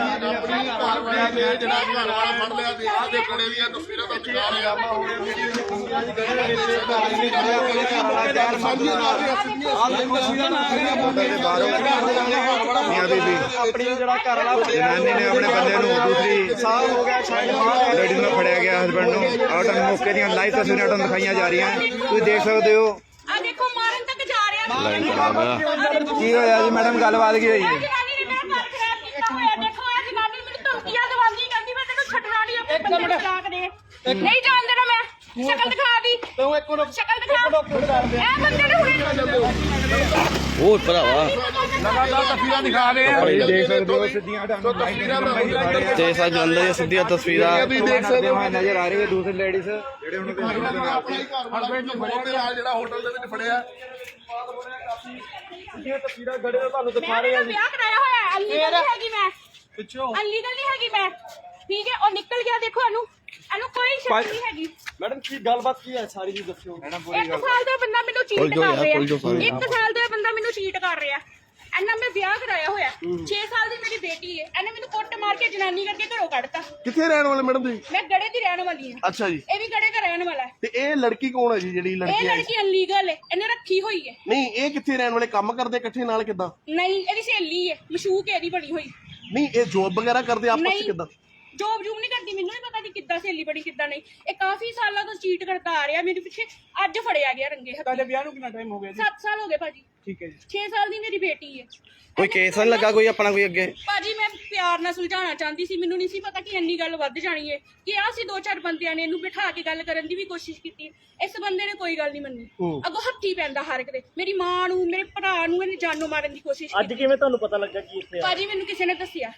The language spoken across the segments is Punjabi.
ਆਪਣੀ ਘਰ ਵਾਲਾ ਤੇ ਜਿਹੜਾ ਘਰ ਵਾਲਾ ਫੜ ਲਿਆ। ਤੇ ਆਹ ਦੇ ਕੜੇ ਦੀਆਂ ਤਸਵੀਰਾਂ ਤਾਂ ਦਿਖਾ ਰਹੇ ਆ ਮੀਆਂ ਬੀਬੀ ਆਪਣੀ ਜਿਹੜਾ ਘਰ ਵਾਲਾ ਜਨਾਨੀ ਨੇ ਆਪਣੇ ਬੰਦੇ ਨੂੰ ਦੂਸਰੀ ਸਾਲ ਹੋ ਗਿਆ ਲੇਡੀ ਨੂੰ ਫੜਿਆ ਗਿਆ ਹਸਬੰਡ ਨੂੰ। ਆਹ ਤੁਹਾਨੂੰ ਮੌਕੇ ਦੀਆਂ ਲਾਈਵ ਤਸਵੀਰਾਂ ਤੁਹਾਨੂੰ ਦਿਖਾਈਆਂ ਜਾ ਰਹੀਆਂ। ਤੁਸੀਂ ਦੇਖ ਸਕਦੇ ਹੋ। ਆ ਦੇਖੋ ਮਾਰਨ ਤੱਕ ਜਾ ਰਿਹਾ। ਕੀ ਹੋਇਆ ਜੀ? ਮੈਡਮ ਗੱਲਬਾਤ ਕੀ ਹੋਈ ਜਨਾਨੀ ਨੇ ਮੇਰਾ ਘਰ ਖਰਾਬ ਕੀਤਾ ਹੋਇਆ ਦੇਖੋ ਇਹ ਜਨਾਨੀ ਮੈਨੂੰ ਧਮਕੀਆਂ ਦਵਾਉਂਦੀ ਕਹਿੰਦੀ ਮੈਂ ਤੈਨੂੰ ਛੱਡਣਾ ਨਹੀਂ ਆਪਣੇ ਬੰਦੇ ਨੂੰ ਤਲਾਕ ਦੇ। ਨਹੀਂ ਜਾਣ ਦੇਣਾ ਮੈਂ। ਸ਼ਕਲ ਦਿਖਾ ਦੀ। ਤੂੰ ਇੱਕ ਮਿੰਟ ਸ਼ਕਲ ਦਿਖਾ। ਇਹ ਬੰਦੇ ਨੇ ਹੁਣੇ ਉਹ ਭਰਾਵਾ। ਲਗਾਤਾਰ ਤਸਵੀਰਾਂ ਦਿਖਾ ਰਹੇ ਆ। ਤੁਸੀਂ ਦੇਖ ਸਕਦੇ ਹੋ। ਸਿੱਧੀਆਂ ਲਾਈਵ ਤੇ ਸਾ ਜਲੰਧਰ ਦੀਆਂ ਸਿੱਧੀਆਂ ਤਸਵੀਰਾਂ ਤੁਸੀਂ ਦੇਖ ਸਕਦੇ ਹੋ। ਨਜ਼ਰ ਆ ਰਹੀ ਹੈ ਦੂਸਰੀ ਲੇਡੀਜ਼ ਜਿਹੜੇ ਹੁਣ ਆਪਣਾ ਹੀ ਘਰ ਵਾਲਾ ਝੂਠ ਦੇ ਨਾਲ ਜਿਹੜਾ ਹੋਟਲ ਦੇ ਵਿੱਚ ਫੜਿਆ। ਇਹ ਤਸਵੀਰਾਂ ਗੜੇ ਤੋਂ ਤੁਹਾਨੂੰ ਦਿਖਾ ਰਹੇ ਆ ਵਿਆਹ ਕਰਾਇਆ ਹੋਇਆ ਅਨਲੀਗਲ ਨਹੀਂ ਹੈਗੀ ਮੈਂ। ਪਿੱਛੋਂ। ਅਨਲੀਗਲ ਨਹੀਂ ਹੈਗੀ ਮੈਂ। ਠੀਕ ਹੈ ਉਹ ਨਿਕਲ ਗਿਆ ਦੇਖੋ ਇਹਨੂੰ ਇਹਨੂੰ ਕੋਈ ਸ਼ੱਕ ਨਹੀਂ ਹੈਗੀ। ਮੈਡਮ ਕੀ ਗੱਲਬਾਤ ਕੀ ਹੈ? ਸਾਰੀ ਜੀ ਦੱਸਿਓ। ਇੱਕ ਸਾਲ ਦਾ ਬੰਦਾ ਮੈਨੂੰ ਚੀਟ ਕਰ ਯਾਰ, ਰਿਹਾ। ਸਾਰੇ। ਇੱਕ ਸਾਲ ਦਾ ਬੰਦਾ ਮੈਨੂੰ ਚੀਟ ਕਰ ਰਿਹਾ। ਇਹਨਾਂ ਮੈਂ ਵਿਆਹ ਕਰਾਇਆ ਹੋਇਆ। 6 ਸਾਲ ਦੀ ਮੇਰੀ ਬੇਟੀ ਹੈ। ਇਹਨੇ ਮੈਨੂੰ ਕੁੱਟ ਮਾਰ ਕੇ ਜਨਾਨੀ ਕਰਕੇ ਘਰੋਂ ਕੱਢਤਾ। ਕਿੱਥੇ ਰਹਿਣ ਵਾਲੇ ਮੈਡਮ ਤੁਸੀਂ? ਮੈਂ ਗੜੇ ਦੀ ਰਹਿਣ ਵਾਲੀ ਹਾਂ। ਅੱਛਾ ਜੀ। ਇਹ ਵੀ ਗੜੇ ਦਾ ਰਹਿਣ ਵਾਲਾ ਹੈ। ਤੇ ਇਹ ਲੜਕੀ ਕੌਣ ਹੈ ਜੀ ਜਿਹੜੀ ਇਹ ਲੜਕੀ ਹੈ ਲੜਕੀ ਅਨਲੀਗਲ ਹੈ। ਇਹਨੇ ਰੱਖੀ ਹੋਈ ਹੈ। ਨਹੀਂ ਇਹ ਕਿੱਥੇ ਰਹਿਣ ਵਾਲੇ? ਕੰਮ ਕਰਦੇ ਇਕੱਠੇ ਨਾਲ ਕਿੱਦਾਂ? ਨਹੀਂ ਇਹਦੀ ਸਹੇਲੀ ਹੈ। ਮਸ਼ੂਕ ਇਹਦੀ ਬਣੀ ਹੋਈ। ਨਹੀਂ ਇਹ ਜੋਬ ਵਗੈਰਾ ਕਰਦੇ ਆਪਸ ਵਿੱਚ ਨਹੀਂ ਕਿੱਦਾਂ? ਜੋਬ ਜੂਬ ਨਹੀਂ ਕਰਦੀ ਮੈਨੂੰ ਨਹੀਂ ਪਤਾ ਕਿ ਕਿੱਦਾਂ ਸਹੇਲੀ ਬਣੀ ਕਿੱਦਾਂ ਨਹੀਂ। ਇਹ ਕਾਫੀ ਸਾਲਾਂ ਤੋਂ ਚੀਟ ਕਰਦਾ ਆ ਰਿਹਾ ਮੇਰੇ ਪਿੱਛੇ ਅੱਜ ਫੜਿਆ ਗਿਆ ਰੰਗੇ ਹੱਥ। ਤੁਹਾਡੇ ਵਿਆਹ ਨੂੰ ਕਿੰਨਾ ਟਾਈਮ ਹੋ ਗਿਆ ਜੀ? 7 ਸਾਲ ਹੋ ਗਏ ਭਾਜੀ। ਠੀਕ ਹੈ ਜੀ। 6 ਸਾਲ ਦੀ ਮੇਰੀ ਬੇਟੀ ਹੈ। ਕੋਈ ਕੇਸ ਨਹੀਂ ਲੱਗਾ ਕੋਈ ਆਪਣਾ ਕੋਈ ਅੱਗੇ? ਭਾਜੀ ਮੈਂ ਪਿਆਰ ਨਾਲ ਸੁਲਝਾਉਣਾ ਚਾਹੁੰਦੀ ਸੀ ਮੈਨੂੰ ਨਹੀਂ ਸੀ ਪਤਾ ਕਿ ਇੰਨੀ ਗੱਲ ਵੱਧ ਜਾਣੀ ਹੈ। ਕਿ ਆ ਸੀ ਦੋ ਚਾਰ ਬੰਦਿਆਂ ਨੇ ਇਹਨੂੰ ਬਿਠਾ ਕੇ ਗੱਲ ਕਰਨ ਦੀ ਵੀ ਕੋਸ਼ਿਸ਼ ਕੀਤੀ। ਇਸ ਬੰਦੇ ਨੇ ਕੋਈ ਗੱਲ ਨਹੀਂ ਮੰਨੀ। ਅੱਗੋਂ ਹੱਥੀ ਪੈਂਦਾ ਹਰ ਇੱਕ ਦੇ। ਮੇਰੀ ਮਾਂ ਨੂੰ ਮੇਰੇ ਭਰਾ ਨੂੰ ਇਹਨੇ ਜਾਨੋਂ ਮਾਰਨ ਦੀ ਕੋਸ਼ਿਸ਼ ਅੱਜ ਕੀਤੀ। ਕਿਵੇਂ ਤੁਹਾਨੂੰ ਪਤਾ ਲੱਗਾ ਕਿ ਇੱਥੇ ਭਾਜੀ ਮੈਨੂੰ ਕਿਸੇ ਨੇ ਦੱਸਿਆ।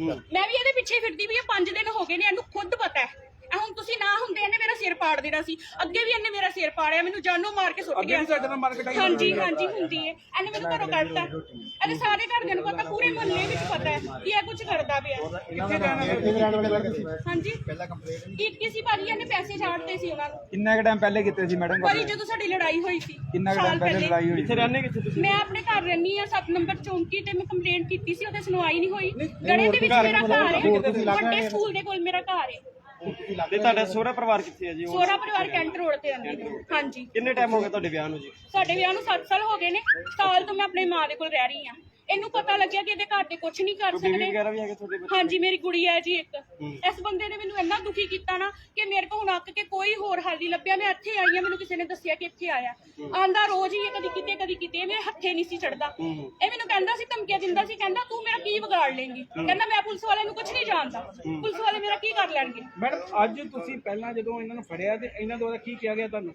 ਮੈਂ ਵੀ ਇਹਦੇ ਪਿੱਛੇ ਫਿਰਦੀ ਵੀ ਆ 5 ਦਿਨ ਹੋ ਗਏ ਨੇ, ਇਹਨੂੰ ਖੁਦ ਪਤਾ ਹੈ। ਆ ਹੁਣ ਤੁਸੀਂ ਨਾ ਹੁੰਦੇ ਇਹਨੇ ਮੇਰਾ ਸਿਰ ਪਾੜ ਦੇਣਾ ਸੀ। ਅੱਗੇ ਵੀ ਇਹਨੇ ਮੇਰਾ ਸਿਰ ਪਾੜਿਆ ਮੈਨੂੰ ਜਾਨੋਂ ਮਾਰ ਕੇ ਸੁੱਟ ਗਿਆ। ਸਾਡੇ ਨਾਲ ਹਾਂਜੀ ਹਾਂਜੀ ਹੁੰਦੀ ਹੈ ਇਹਨੇ ਮੈਨੂੰ ਘਰੋਂ ਕੱਢਤਾ। ਇਹਦੇ ਸਾਰੇ ਘਰਦਿਆਂ ਨੂੰ ਪਤਾ ਪੂਰੇ ਮੁਹੱਲੇ ਵਿੱਚ ਪਤਾ ਹੈ ਕਿ ਇਹ ਕੁਝ ਕਰਦਾ ਪਿਆ। ਹਾਂਜੀ। ਕੀ ਕਿਸੇ ਭਾਜੀ? ਇਹਨੇ ਪੈਸੇ ਛਾੜਦੇ ਸੀ ਉਹਨਾਂ ਨੂੰ। ਕਿੰਨਾ ਕੁ ਟਾਈਮ ਪਹਿਲੇ ਕੀਤੇ ਸੀ ਮੈਡਮ? ਭਾਜੀ ਜਦੋਂ ਸਾਡੀ ਲੜਾਈ ਹੋਈ ਸੀ ਕਿੰਨਾ ਕੁ ਟਾਈਮ ਪਹਿਲੇ ਪਹਿਲੇ। ਲੜਾਈ ਹੋਈ ਇੱਥੇ ਰਹਿੰਦੇ ਕਿੱਥੇ ਤੁਸੀਂ? ਮੈਂ ਆਪਣੇ ਘਰ ਰਹਿੰਦੀ ਆ 7 ਨੰਬਰ ਚੌਂਕੀ ਤੇ ਮੈਂ ਕੰਪਲੇਂਟ ਕੀਤੀ ਸੀ ਉਹਦੇ ਸੁਣਵਾਈ ਨਹੀਂ ਹੋਈ। ਗੜੇ ਦੇ ਵਿੱਚ ਮੇਰਾ ਘਰ ਹੈ। ਵੱਡੇ ਸਕੂਲ ਦੇ ਕੋਲ ਮੇਰਾ ਘਰ ਹੈ। ਤੇ ਤੁਹਾਡਾ ਸਹੁਰਾ ਪਰਿਵਾਰ ਕਿੱਥੇ ਹੈ ਜੀ? ਉਹ ਸੋਹਰਾ ਪਰਿਵਾਰ ਕੈਂਟ ਰੋਡ ਤੇ ਆਂਦੀ ਹਾਂਜੀ। ਕਿੰਨੇ ਟਾਈਮ ਹੋ ਗਿਆ ਤੁਹਾਡੇ ਵਿਆਹ ਨੂੰ ਜੀ? ਸਾਡੇ ਵਿਆਹ ਨੂੰ 7 ਸਾਲ ਹੋ ਗਏ ਨੇ। ਸਾਲ ਤੋਂ ਮੈਂ ਆਪਣੀ ਮਾਂ ਦੇ ਕੋਲ ਰਹਿ ਰਹੀ ਆ ਇਹਨੂੰ ਪਤਾ ਲੱਗਿਆ ਕਿ ਇਹਦੇ ਘਰ ਦੇ ਕੁਝ ਨਹੀਂ ਕਰ ਬੀਵੀ ਸਕਦੇ। ਵਗੈਰਾ ਵੀ ਹੈਗੇ ਤੁਹਾਡੇ ਕੋਲ? ਹਾਂਜੀ ਮੇਰੀ ਕੁੜੀ ਹੈ ਜੀ ਇੱਕ। ਇਸ ਬੰਦੇ ਨੇ ਮੈਨੂੰ ਇੰਨਾ ਦੁਖੀ ਕੀਤਾ ਨਾ ਕਿ ਮੇਰੇ ਕੋਲ ਹੁਣ ਅੱਕ ਕੇ ਕੋਈ ਹੋਰ ਹੱਲ ਨਹੀਂ ਲੱਭਿਆ। ਮੈਂ ਇੱਥੇ ਆਈ ਆ ਮੈਨੂੰ ਕਿਸੇ ਨੇ ਦੱਸਿਆ ਕਿ ਇੱਥੇ ਆਇਆ। ਆਂਦਾ ਰੋਜ਼ ਹੀ ਇਹ ਕਦੀ ਕਿਤੇ ਕਦੀ ਕਿਤੇ ਮੇਰੇ ਹੱਥੇ ਨਹੀਂ ਸੀ ਚੜਦਾ ਇਹ ਮੈਨੂੰ ਕਹਿੰਦਾ ਸੀ ਧਮਕੀਆਂ ਦਿੰਦਾ ਸੀ ਕਹਿੰਦਾ ਤੂੰ ਮੇਰਾ ਕੀ ਵਿਗਾੜ ਲੇਂਗੀ? ਕਹਿੰਦਾ ਮੈਂ ਪੁਲਿਸ ਵਾਲਿਆਂ ਨੂੰ ਕੁਝ ਨਹੀਂ ਜਾਣਦਾ। ਪੁਲਿਸ ਵਾਲੇ ਮੇਰਾ ਕੀ ਕਰ ਲੈਣਗੇ? ਮੈਡਮ ਅੱਜ ਤੁਸੀਂ ਪਹਿਲਾਂ ਜਦੋਂ ਇਹਨਾਂ ਨੂੰ ਫੜਿਆ ਤੇ ਇਹਨਾਂ ਦੁਆਰਾ ਕੀ ਕਿਹਾ ਗਿਆ ਤੁਹਾਨੂੰ?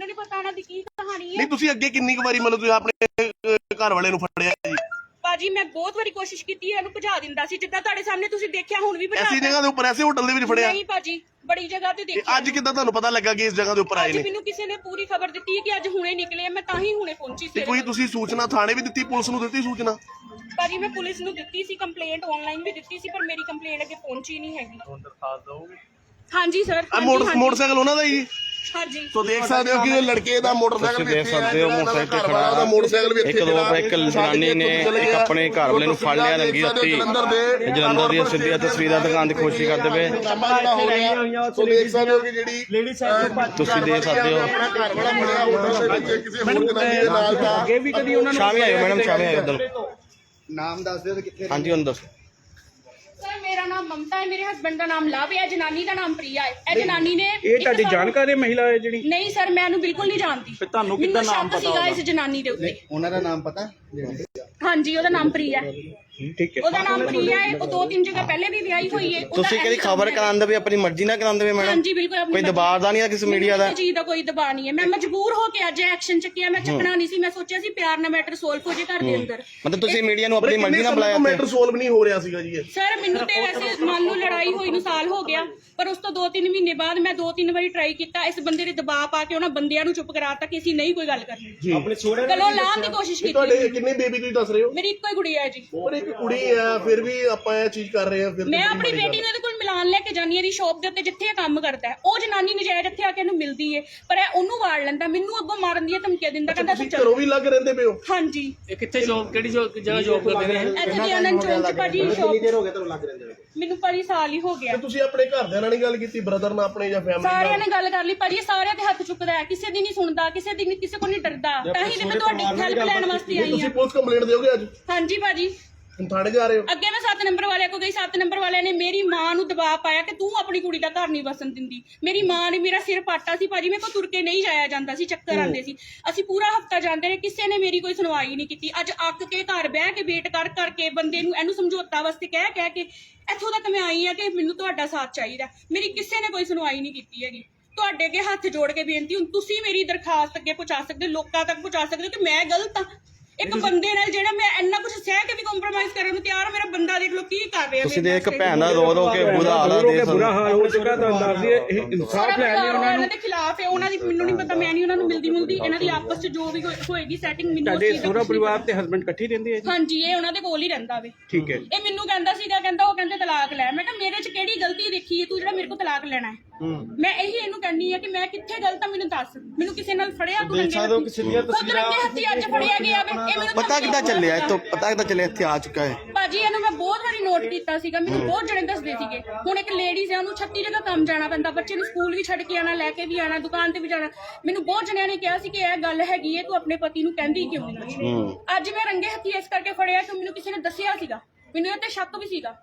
ਉਹਨਾਂ ਦੀ ਕੀ ਕਹਾਣੀ ਹੈ ਨਹੀਂ ਤੁਸੀਂ ਅੱਗੇ ਕਿੰਨੀ ਕੁ ਵਾਰੀ ਮਤਲਬ ਤੁਸੀਂ ਆਪਣੇ ਅਹ, ਘਰ ਵਾਲੇ ਨੂੰ ਫੜਿਆ ਜੀ? ਭਾਜੀ ਮੈਂ ਬਹੁਤ ਵਾਰੀ ਕੋਸ਼ਿਸ਼ ਕੀਤੀ ਹੈ ਇਹਨੂੰ ਭਜਾ ਦਿੰਦਾ ਸੀ। ਜਿੱਦਾਂ ਤੁਹਾਡੇ ਸਾਹਮਣੇ ਤੁਸੀਂ ਦੇਖਿਆ ਹੁਣ ਵੀ ਭਜਾ ਐਸੀ ਜਗ੍ਹਾ ਦੇ ਉੱਪਰ ਐਸੇ ਹੋਟਲ ਦੇ ਵਿੱਚ ਫੜਿਆ। ਨਹੀਂ ਭਾਜੀ ਬੜੀ ਜਗ੍ਹਾ ਤੇ ਤੇ ਦੇਖਿਆ। ਅੱਜ ਕਿੱਦਾਂ ਤੁਹਾਨੂੰ ਪਤਾ ਲੱਗਾ ਕਿ ਇਸ ਜਗ੍ਹਾ ਦੇ ਉੱਪਰ ਆਏ ਅੱਜ ਨੇ? ਮੈਨੂੰ ਕਿਸੇ ਨੇ ਪੂਰੀ ਖਬਰ ਦਿੱਤੀ ਕਿ ਅੱਜ ਹੁਣੇ ਨਿਕਲੇ ਆ, ਮੈਂ ਤਾਂ ਹੀ ਹੁਣੇ ਪਹੁੰਚੀ ਤੇ ਸੀ ਕੋਈ ਤੁਸੀਂ ਸੂਚਨਾ ਥਾਣੇ ਵੀ ਦਿੱਤੀ ਪੁਲਿਸ ਨੂੰ ਦਿੱਤੀ ਸੂਚਨਾ? ਭਾਜੀ ਮੈਂ ਪੁਲਿਸ ਨੂੰ ਦਿੱਤੀ ਸੀ ਕੰਪਲੇਂਟ ਆਨਲਾਈਨ ਵੀ ਦਿੱਤੀ ਸੀ ਪਰ ਮੇਰੀ ਕੰਪਲੇਂਟ ਅੱਗੇ ਪਹੁੰਚੀ ਨਹੀਂ ਹੈਗੀ। ਹਾਂਜੀ ਸਰ ਮੋਟਰ ਮੋਟਰਸਾਈਕਲ ਉਹਨਾਂ ਦਾ ਹੀ? ਜੀ ਹਾਂਜੀ। ਸੋ ਦੇਖ ਸਕਦੇ ਹੋ ਕਿ ਇਹ ਲੜਕੇ ਦਾ ਮੋਟਰਸਾਈਕਲ ਵੀ ਦੇਖ ਇੱਥੇ ਸਕਦੇ ਹੋ ਮੋਟਰਸਾਈਕਲ ਵਾਲਾ ਉਹਦਾ ਮੋਟਰਸਾਈਕਲ ਵੀ ਇੱਥੇ ਇੱਕ ਦੋ ਜਿਹੜਾ ਇੱਕ ਜਨਾਨੀ ਨੇ ਚਲੇ ਇੱਕ ਗਿਆ। ਆਪਣੇ ਘਰ ਵਾਲੇ ਨੂੰ ਫੜ ਲਿਆ ਰੰਗੀ ਹੱਥੀ। ਜਲੰਧਰ ਦੇ ਜਲੰਧਰ ਦੀਆਂ ਸਿੱਧੀਆਂ ਤਸਵੀਰਾਂ ਦਿਖਾਉਣ ਦੀ ਕੋਸ਼ਿਸ਼ ਕਰਦੇ ਪਏ। ਜਿਹੜਾ ਹੋ ਸੋ ਦੇਖ ਸਕਦੇ ਹੋ ਕਿ ਜਿਹੜੀ ਲੇਡੀ ਸਾਹਿਬ ਤੋਂ ਤੁਸੀਂ ਦੇਖ ਸਕਦੇ ਹੋ। ਆਪਣਾ ਘਰ ਵਾਲਾ ਬਣਿਆ ਹੋਟਲ ਦੇ ਵਿੱਚ ਕਿਸੇ ਹੋਰ ਜਨਾਨੀ ਦੇ ਨਾਲ ਦਾ ਅੱਗੇ ਵੀ ਕਦੀ ਉਹਨਾਂ ਨੂੰ ਸ਼ਾਮੇ ਆਇਓ ਮੈਡਮ ਸ਼ਾਮੇ ਆਇਓ ਉਧਰ ਨਾਮ ਦੱਸ ਦਿਓ ਤੇ ਕਿੱਥੇ ਹਾਂਜੀ ਹੁਣ ਦੱਸੋ। ਸਰ ਮੇਰਾ ਨਾਮ ਮਮਤਾ ਹੈ ਮੇਰੇ ਹਸਬੰਡ ਦਾ ਨਾਮ ਲਵ ਹੈ ਜਨਾਨੀ ਦਾ ਨਾਮ ਪ੍ਰਿਆ ਹੈ। ਇਹ ਜਨਾਨੀ ਨੇ ਇਹ ਇੱਕ ਤੁਹਾਡੀ ਸਾਨੂੰ- ਜਾਣਕਾਰੀ ਮਹਿਲਾ ਹੈ ਜਿਹੜੀ? ਨਹੀਂ ਸਰ ਮੈਂ ਇਹਨੂੰ ਬਿਲਕੁਲ ਨਹੀਂ ਜਾਣਦੀ। ਫਿਰ ਤੁਹਾਨੂੰ ਕਿੱਦਾਂ ਮੈਨੂੰ ਨਾਮ ਸ਼ੱਕ ਪਤਾ ਸੀਗਾ ਹੋਗਾ? ਇਸ ਜਨਾਨੀ ਦੇ ਉੱਤੇ। ਉਹਨਾਂ ਦਾ ਨਾਮ ਪਤਾ? ਹਾਂਜੀ ਉਹਦਾ ਨਾਮ ਪ੍ਰਿਆ ਹੈ। ਠੀਕ ਹੈ। ਉਹਦਾ ਨਾਮ ਪ੍ਰਿਆ ਹੈ ਉਹ ਦੋ ਤਿੰਨ ਜਗ੍ਹਾ ਪਹਿਲੇ ਵੀ ਵਿਆਹੀ ਹੋਈ ਹੈ। ਉਹਦਾ ਤੁਸੀਂ ਇਹੀ ਕੰਮ ਖਬਰ। ਕਰਾਉਂਦੇ ਵੀ ਆਪਣੀ ਮਰਜ਼ੀ ਨਾਲ ਕਰਾਉਂਦੇ ਵੀ ਮੈਡਮ? ਹਾਂਜੀ ਬਿਲਕੁਲ ਆਪਣੀ ਕੋਈ ਮਰਜ਼ੀ। ਦਬਾਅ ਦਾ ਨਹੀਂ ਹੈ ਕਿਸੇ ਮੀਡੀਆ ਦਾ? ਚੀਜ਼ ਦਾ ਕੋਈ ਦਬਾਅ ਨਹੀਂ ਹੈ। ਮੈਂ ਮਜਬੂਰ ਹੋ ਕੇ ਅੱਜ ਐਕਸ਼ਨ ਚੱਕਿਆ ਮੈਂ ਚੱਕਣਾ ਨਹੀਂ ਸੀ ਮੈਂ ਸੋਚਿਆ ਸੀ ਪਿਆਰ ਨਾਲ ਮੈਟਰ ਸੋਲਵ ਹੋ ਜੇ ਘਰ ਦੇ ਅੰਦਰ। ਮਤਲਬ ਤੁਸੀਂ ਮੀਡੀਆ ਨੂੰ ਆਪਣੀ ਮਰਜ਼ੀ ਨਾਲ ਬੁਲਾਇਆ ਮੈਟਰ ਸੋਲਵ ਨਹੀਂ ਹੋ ਰਿਹਾ ਸੀਗਾ ਜੀ ਇਹ? ਸਰ ਮੈਨੂੰ ਤੇ ਵੈਸੇ ਮੰਨ ਲਓ ਲੜਾਈ ਹੋਈ ਨੂੰ ਸਾਲ ਹੋ ਗਿਆ ਪਰ ਉਸ ਤੋਂ 2-3 ਮਹੀਨੇ ਬਾਅਦ ਮੈਂ 2-3 ਵਾਰੀ ਟਰਾਈ ਕੀਤਾ ਇਸ ਬੰਦੇ ਦੇ ਦਬਾਅ ਪਾ ਕੇ ਉਹਨਾਂ ਬੰਦਿਆਂ ਨੂੰ ਚੁੱਪ ਕਰਾਤਾ ਕਿ ਅਸੀਂ ਨਹੀਂ ਕੋਈ ਗੱਲ ਕਰਨੀ। ਆਪਣੇ ਛੋੜੇ ਗਲੋਂ ਲਾਉਣ ਦੀ ਕੋਸ਼ਿਸ਼ ਕੀਤੀ ਤੁਹਾਡੇ ਕਿੰਨੇ ਬੇਬੀ ਤੁਸੀਂ ਦੱਸ ਰਹੇ ਹੋ? ਮੇਰੀ ਇੱਕੋ ਹੀ ਗੁੜੀਆ ਹੈ ਜੀ। ਪਰ ਇੱਕ ਕੁੜੀ ਆ ਫਿਰ ਵੀ ਆਪਾਂ ਇਹ ਚੀਜ਼ ਕਰ ਰਹੇ ਆ ਫਿਰ ਮੈਂ ਆਪਣੀ ਬੇਟੀ ਨੂੰ ਇਹਦੇ ਕੋਲ ਮਿਲਾਨ ਲੈ ਕੇ ਜਾਨੀ ਇਹਦੀ ਸ਼ੌਪ ਦੇ ਉੱਤੇ ਜਿੱਥੇ ਇਹ ਕੰਮ ਕਰਦਾ ਹੈ। ਉਹ ਜਨਾਨੀ ਨਜਾਇਜ਼ ਇੱਥੇ ਆ ਕੇ ਇਹਨੂੰ ਮਿਲਦੀ ਏ ਪਰ ਇਹ ਉਹਨੂੰ ਵਾੜ ਲੈਂਦਾ ਮੈਨੂੰ ਅੱਗੋਂ ਮਾਰਨ ਦੀਆਂ ਧਮਕੀਆਂ ਦਿੰਦਾ ਕਹਿੰਦਾ ਤੁਸੀਂ ਚੱਲ ਘਰੋਂ ਵੀ ਲੱਗ ਰਹਿੰਦੇ ਪਿਓ ਹਾਂਜੀ। ਇਹ ਕਿੱਥੇ ਜੋਬ ਕਿਹੜੀ ਜੋਬ ਜਗ੍ਹਾ ਜੋਬ ਕਰਦੇ ਨੇ ਇੱਥੇ ਆਨੰਦ ਚੌਂਕ ਚ ਭਾਜੀ ਸ਼ੌਪ ਦੇਰ ਹੋ ਗਏ ਤੁਹਾਨੂੰ ਲੱਗ ਰਹਿੰਦੇ ਮੈਨੂੰ ਭਾਜੀ ਸਾਲ ਹੀ ਹੋ ਗਿਆ। ਤੇ ਤੁਸੀਂ ਆਪਣੇ ਘਰਦਿਆਂ ਨਾਲ ਨਹੀਂ ਗੱਲ ਕੀਤੀ ਬ੍ਰਦਰ ਨਾਲ ਆਪਣੇ ਜਾਂ ਫੈਮਿਲੀ ਸਾਰਿਆਂ ਨਾਲ? ਨੇ ਗੱਲ ਕਰ ਲਈ ਭਾਜੀ ਇਹ ਸਾਰਿਆਂ ਦੇ ਹੱਥ ਚੁੱਕਦਾ ਹੈ ਕਿਸੇ ਦੀ ਨਹੀਂ ਸੁਣਦਾ ਕਿਸੇ ਦੀ ਨਹੀਂ ਕਿਸੇ ਕੋਲ ਨਹੀਂ ਡਰਦਾ। ਤਾਂ ਹੀ ਤੇ ਮੈਂ ਤੁਹਾਡੀ ਹੈਲਪ ਲੈਣ ਵਾਸਤੇ ਆਈ ਤੁਸੀਂ ਹਾਂ। ਪੁਲਿਸ ਕੰਪਲੇਂਟ ਦਿਓਗੇ ਅੱਜ? ਹਾਂਜੀ ਭਾਜੀ। ਹੁਣ ਥਾਣੇ ਜਾ ਰਹੇ ਹੋ? ਅੱਗੇ ਮੈਂ 7 ਨੰਬਰ ਵਾਲਿਆਂ ਕੋਲ ਗਈ 7 ਨੰਬਰ ਵਾਲਿਆਂ ਨੇ ਮੇਰੀ ਮਾਂ ਨੂੰ ਦਬਾਅ ਪਾਇਆ ਕਿ ਤੂੰ ਆਪਣੀ ਕੁੜੀ ਦਾ ਘਰ ਨਹੀਂ ਵਸਣ ਦਿੰਦੀ। ਮੇਰੀ ਮਾਂ ਨੇ ਮੇਰਾ ਸਿਰ ਪਾਟਾ ਸੀ ਭਾਜੀ ਮੇਰੇ ਕੋਲ ਤੁਰ ਕੇ ਨਹੀਂ ਜਾਇਆ ਜਾਂਦਾ ਸੀ ਚੱਕਰ ਆਉਂਦੇ ਸੀ। ਅਸੀਂ ਪੂਰਾ ਹਫਤਾ ਜਾਂਦੇ ਰਹੇ ਕਿਸੇ ਨੇ ਮੇਰੀ ਕੋਈ ਸੁਣਵਾਈ ਨਹੀਂ ਕੀਤੀ। ਅੱਜ ਅੱਕ ਕੇ ਘਰ ਬਹਿ ਕੇ ਵੇਟ ਕਰ ਕਰਕੇ ਬੰਦੇ ਨੂੰ ਇਹਨੂੰ ਸਮਝੌਤਾ ਵਾਸਤੇ ਕਹਿ ਕਹਿ ਕੇ ਇੱਥੋਂ ਤੱਕ ਮੈਂ ਆਈ ਆ ਕਿ ਮੈਨੂੰ ਤੁਹਾਡਾ ਸਾਥ ਚਾਹੀਦਾ। ਮੇਰੀ ਕਿਸੇ ਨੇ ਕੋਈ ਸੁਣਵਾਈ ਨਹੀਂ ਕੀਤੀ ਹੈਗੀ। ਤੁਹਾਡੇ ਅੱਗੇ ਹੱਥ ਜੋੜ ਕੇ ਬੇਨਤੀ ਹੁਣ ਤੁਸੀਂ ਮੇਰੀ ਦਰਖਾਸਤ ਅੱਗੇ ਪਹੁੰਚਾ ਸਕਦੇ ਲੋਕਾਂ ਤੱਕ ਪਹੁੰਚਾ ਸਕਦੇ ਕਿ ਮੈਂ ਗਲਤ ਹਾਂ। ਇੱਕ ਬੰਦੇ ਨਾਲ ਜਿਹੜਾ ਮੈਂ ਇੰਨਾ ਕੁਝ ਸਹਿ ਕੇ ਵੀ ਕੰਪਰੋਮਾਈਜ਼ ਕਰਨ ਨੂੰ ਤਿਆਰ ਹਾਂ ਮੇਰਾ ਬੰਦਾ ਦੇਖ ਲਓ ਕੀ ਕਰ ਰਿਹਾ ਤੁਸੀਂ ਵਾਸਤੇ। ਭੈਣ ਦਾ ਰੋ ਰੋ ਕੇ ਬੁਰਾ ਹਾਲ ਆ ਬੁਰਾ ਹਾਲ ਹੋ ਚੁੱਕਾ ਤੁਹਾਨੂੰ ਦੱਸ ਦਈਏ ਇਹ ਇਨਸਾਫ ਲੈ ਲਿਆ ਉਹਨਾਂ ਨੂੰ। ਦੇ ਖਿਲਾਫ ਹੈ ਉਹਨਾਂ ਦੀ ਮੈਨੂੰ ਨਹੀਂ ਪਤਾ ਮੈਂ ਨਹੀਂ ਉਹਨਾਂ ਨੂੰ ਮਿਲਦੀ ਮਿਲਦੀ ਇਹਨਾਂ ਦੀ ਆਪਸ ਚ ਜੋ ਵੀ ਹੋਏ- ਹੋਏਗੀ ਸੈਟਿੰਗ ਮੈਨੂੰ ਉਸ ਤੁਹਾਡੇ ਚੀਜ਼ ਦਾ ਸਹੁਰਾ ਕੁਛ ਨਹੀਂ ਪਰਿਵਾਰ ਤੇ ਹਸਬੰਡ ਇਕੱਠੇ ਰਹਿੰਦੇ ਆ ਜੀ? ਪਤਾ। ਹਾਂਜੀ ਇਹ ਉਹਨਾਂ ਦੇ ਕੋਲ ਹੀ ਰਹਿੰਦਾ ਵੇ। ਠੀਕ ਹੈ ਇਹ ਮੈਨੂੰ ਕਹਿੰਦਾ ਸੀਗਾ ਕਹਿੰਦਾ ਉਹ ਕਹਿੰਦੇ ਤਲਾਕ ਲੈ। ਮੈਂ ਕਿਹਾ ਮੇਰੇ ਚ ਕਿਹੜੀ ਗਲਤੀ ਦੇਖੀ ਹੈ? ਤੂੰ ਜਿਹੜਾ ਮੇਰੇ ਕੋਲ ਤਲਾਕ ਲੈਣਾ ਹੈ। ਮੈਂ ਇਹੀ ਇਹਨੂੰ ਕਹਿੰਦੀ ਆ ਕਿ ਮੈਂ ਕਿੱਥੇ ਗਲਤ ਆ ਮੈਨੂੰ ਦੱਸ। ਮੈਨੂੰ ਕਿਸੇ ਨਾਲ ਫੜਿਆ ਤੂੰ ਦੇਖ ਸਕਦੇ ਕਿਸੇ ਦੀਆਂ ਤਸਵੀਰਾਂ ਹੱਥੀ ਅੱਜ ਫੜਿਆ ਗਿਆ ਵੇ ਇਹ ਮੈਨੂੰ ਪਤਾ ਕਿੱਦਾਂ ਚੱਲਿਆ ਇਹ ਤੋਂ ਪਤਾ ਕਿੱਦਾਂ ਚੱਲਿਆ ਇੱਥੇ ਆ ਚੁੱਕਾ ਹੈ ਭਾਜੀ ਇਹਨੂੰ ਮੈਂ ਬਹੁਤ ਵਾਰੀ ਨੋਟ ਕੀਤਾ ਸੀਗਾ ਮੈਨੂੰ ਬਹੁਤ ਜਣੇ ਦੱਸਦੇ ਸੀਗੇ। ਹੁਣ ਇੱਕ ਲੇਡੀਜ਼ ਹੈ ਉਹਨੂੰ 36 ਜਗ੍ਹਾ ਕੰਮ ਜਾਣਾ ਪੈਂਦਾ ਬੱਚੇ ਨੂੰ ਸਕੂਲ ਵੀ ਛੱਡ ਕੇ ਆਣਾ ਲੈ ਕੇ ਵੀ ਆਣਾ ਦੁਕਾਨ ਤੇ ਵੀ ਜਾਣਾ। ਮੈਨੂੰ ਬਹੁਤ ਜਣਿਆਂ ਨੇ ਕਿਹਾ ਸੀ ਕਿ ਇਹ ਗੱਲ ਹੈਗੀ ਹੈ ਤੂੰ ਆਪਣੇ ਪਤੀ ਨੂੰ ਕਹਿੰਦੀ ਕਿਉਂ ਨਹੀਂ ਅੱਜ ਮੈਂ ਰੰਗੇ ਹੱਥੀ ਇਸ ਕਰਕੇ ਫੜਿਆ ਕਿ ਮੈਨੂੰ ਕਿਸੇ ਨੇ ਦੱਸਿਆ ਸੀਗਾ। ਮੈਨੂੰ ਇਹ ਤੇ ਸ਼ੱਕ ਵੀ ਸੀਗਾ।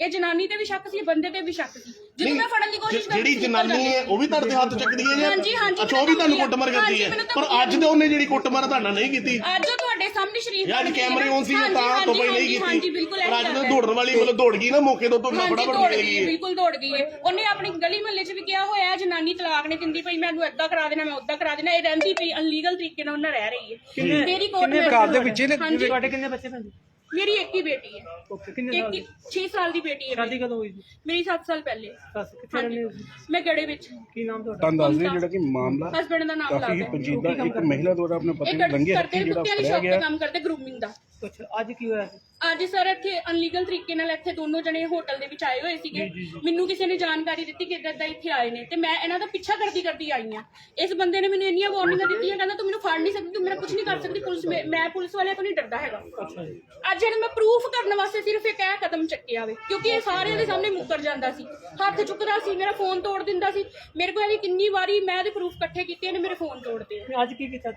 ਇਹ ਜਨਾਨੀ ਤੇ ਵੀ ਸ਼ੱਕ ਸੀ ਬੰਦੇ ਤੇ ਵੀ ਸ਼ੱਕ ਸੀ। ਜਦੋਂ ਮੈਂ ਫੜਨ ਦੀ ਕੋਸ਼ਿਸ਼ ਕਰਦੀ ਜਿਹੜੀ ਜਨਾਨੀ ਹੈ ਉਹ ਵੀ ਤੁਹਾਡੇ ਤੇ ਹੱਥ ਚੱਕਦੀ ਹੈ ਜਾਂ ਹਾਂਜੀ, ਹਾਂਜੀ, ਅੱਛਾ ਉਹ ਵੀ ਤੁਹਾਨੂੰ ਕੁੱਟਮਾਰ ਕਰਦੀ ਹੈ। ਪਰ ਅੱਜ ਤੇ ਉਹਨੇ ਜਿਹੜੀ ਕੁੱਟਮਾਰ ਤੁਹਾਡਾ ਨਹੀਂ ਕੀਤੀ। ਅੱਜ ਉਹ ਤੁਹਾਡੇ ਸਾਹਮਣੇ ਸ਼ਰੀਫ ਗਈ ਕੈਮਰੇ ਨਾ। ਔਨ ਸੀ ਹਾਂਜੀ, ਤਾਂ ਤੋਂ ਪਹਿਲਾਂ ਹੀ ਹਾਂਜੀ, ਹਾਂਜੀ ਕੀਤੀ ਬਿਲਕੁਲ ਪਰ ਅੱਜ ਤਾਂ। ਦੌੜਨ ਵਾਲੀ ਮਤਲਬ ਦੌੜ ਗਈ ਨਾ ਮੌਕੇ ਤੋਂ ਤੁਹਾਨੂੰ ਫਟਾਫਟ ਦੌੜ ਮਿਲ ਗਈ ਬਿਲਕੁਲ ਦੌੜ ਗਈ ਹੈ। ਉਹਨੇ ਆਪਣੀ ਗਲੀ ਮਹੱਲੇ 'ਚ ਵੀ ਕਿਹਾ ਹੋਇਆ ਹੈ ਜਨਾਨੀ ਤਲਾਕ ਨਹੀਂ ਦਿੰਦੀ ਪਈ ਮੈਨੂੰ ਏਦਾਂ ਕਰਾ ਦੇਣਾ ਮੈਂ ਉਦਾਂ ਕਰਾ ਦੇਣਾ ਇਹ ਰਹਿੰਦੀ ਪਈ ਅਨਲੀਗਲ ਤਰੀਕੇ ਨਾਲ ਉਹਨਾਂ ਰਹਿ ਰਹੀ ਹੈ। ਮੇਰੀ ਕੋਰਟ ਕਿੰਨੇ ਘਰ ਦੇ ਵਿੱਚੇ ਨੇ ਤੁਹਾਡੇ ਕਿੰਨੇ ਬੱਚੇ ਜੀ? ਮੇਰੀ ਇੱਕ ਹੀ ਬੇਟੀ ਹੈ। ਓਕੇ ਕਿੰਨੇ ਇੱਕ 6 ਸਾਲ ਦੀ ਬੇਟੀ ਹੈ ਸ਼ਾਦੀ ਮੇਰੀ। ਕਦੋਂ ਹੋਈ ਸੀ? ਮੇਰੀ 7 ਸਾਲ ਪਹਿਲੇ। ਦੱਸ ਕਿੱਥੇ ਰਹਿੰਦੇ ਹੋ ਤੁਸੀਂ? ਮੈਂ ਗੜੇ ਵਿੱਚ। ਕੀ ਨਾਮ ਤੁਹਾਡਾ? ਤੁਹਾਨੂੰ ਦੱਸ ਦਈਏ ਜਿਹੜਾ ਕਿ ਮਾਮਲਾ ਹਸਬੰਡ ਦਾ ਨਾਮ ਲਾ ਕਾਫੀ ਦਿਓ ਪੰਜੀਦਾ ਇੱਕ ਮਹਿਲਾ ਦੁਆਰਾ ਆਪਣੇ ਪਤੀ ਇਹ ਨੂੰ ਰੰਗੇ ਕਰਦੇ ਹੱਥੀ ਜਿਹੜਾ ਕੁੱਤਿਆਂ ਦੀ ਫੜਿਆ ਸ਼ੌਪ ਤੇ ਗਿਆ। ਕੰਮ ਕਰਦੇ ਗਰੂਮਿੰਗ ਦਾ। ਅੱਛਾ ਅੱਜ ਕੀ ਹੋਇਆ ਸੀ? ਅੱਜ ਸਰ ਇੱਥੇ ਅਨਲੀਗਲ ਤਰੀਕੇ ਨਾਲ ਇੱਥੇ ਦੋਨੋਂ ਜਣੇ ਹੋਟਲ ਦੇ ਵਿੱਚ ਆਏ ਹੋਏ ਸੀਗੇ। ਮੈਨੂੰ ਕਿਸੇ ਨੇ ਜਾਣਕਾਰੀ ਦਿੱਤੀ ਕਿ ਇਦਾਂ ਇੱਥੇ ਆਏ ਨੇ ਤੇ ਮੈਂ ਇਹਨਾਂ ਦਾ ਪਿੱਛਾ ਕਰਦੀ ਕਰਦੀ ਆਈ ਆ ਇਸ ਬੰਦੇ ਨੇ ਮੈਨੂੰ ਇੰਨੀਆਂ ਵਾਰਨਿੰਗਾਂ ਦਿੱਤੀਆਂ ਕਹਿੰਦਾ ਤੂੰ ਮੈਨੂੰ ਫੜ ਨਹੀਂ ਸਕਦੀ ਤੂੰ ਮੇਰਾ ਕੁਝ ਨਹੀਂ ਕਰ ਸਕਦੀ ਪੁਲਿਸ ਮੇ- ਪੁਲਿਸ ਵਾਲਿਆਂ ਤੋਂ ਨਹੀਂ ਡਰਦਾ ਹੈਗਾ। ਅੱਛਾ ਜੀ। ਅੱਜ ਇਹਨੂੰ ਮੈਂ ਪ੍ਰੂਫ ਕਰਨ ਵਾਸਤੇ ਸਿਰਫ ਇੱਕ ਇਹ ਕਦਮ ਚੱਕਿਆ ਵੇ ਕਿਉਂਕਿ ਇਹ ਸਾਰਿਆਂ ਦੇ ਸਾਹਮਣੇ ਮੁੱਕਰ ਜਾਂਦਾ ਸੀ। ਹੱਥ ਚੁੱਕਦਾ ਸੀ ਮੇਰਾ ਫੋਨ ਤੋੜ ਦਿੰਦਾ ਸੀ। ਮੇਰੇ ਕੋਲ ਇਹਦੀ ਕਿੰਨੀ ਵਾਰੀ ਮੈਂ ਇਹਦੇ ਪ੍ਰੂਫ ਇਕੱਠੇ ਕੀਤੇ ਇਹਨੇ ਮੇਰੇ ਫੋਨ ਤੋੜਦੇ ਆ। ਨਹੀਂ, ਅੱਜ ਕੀ ਕੀਤਾ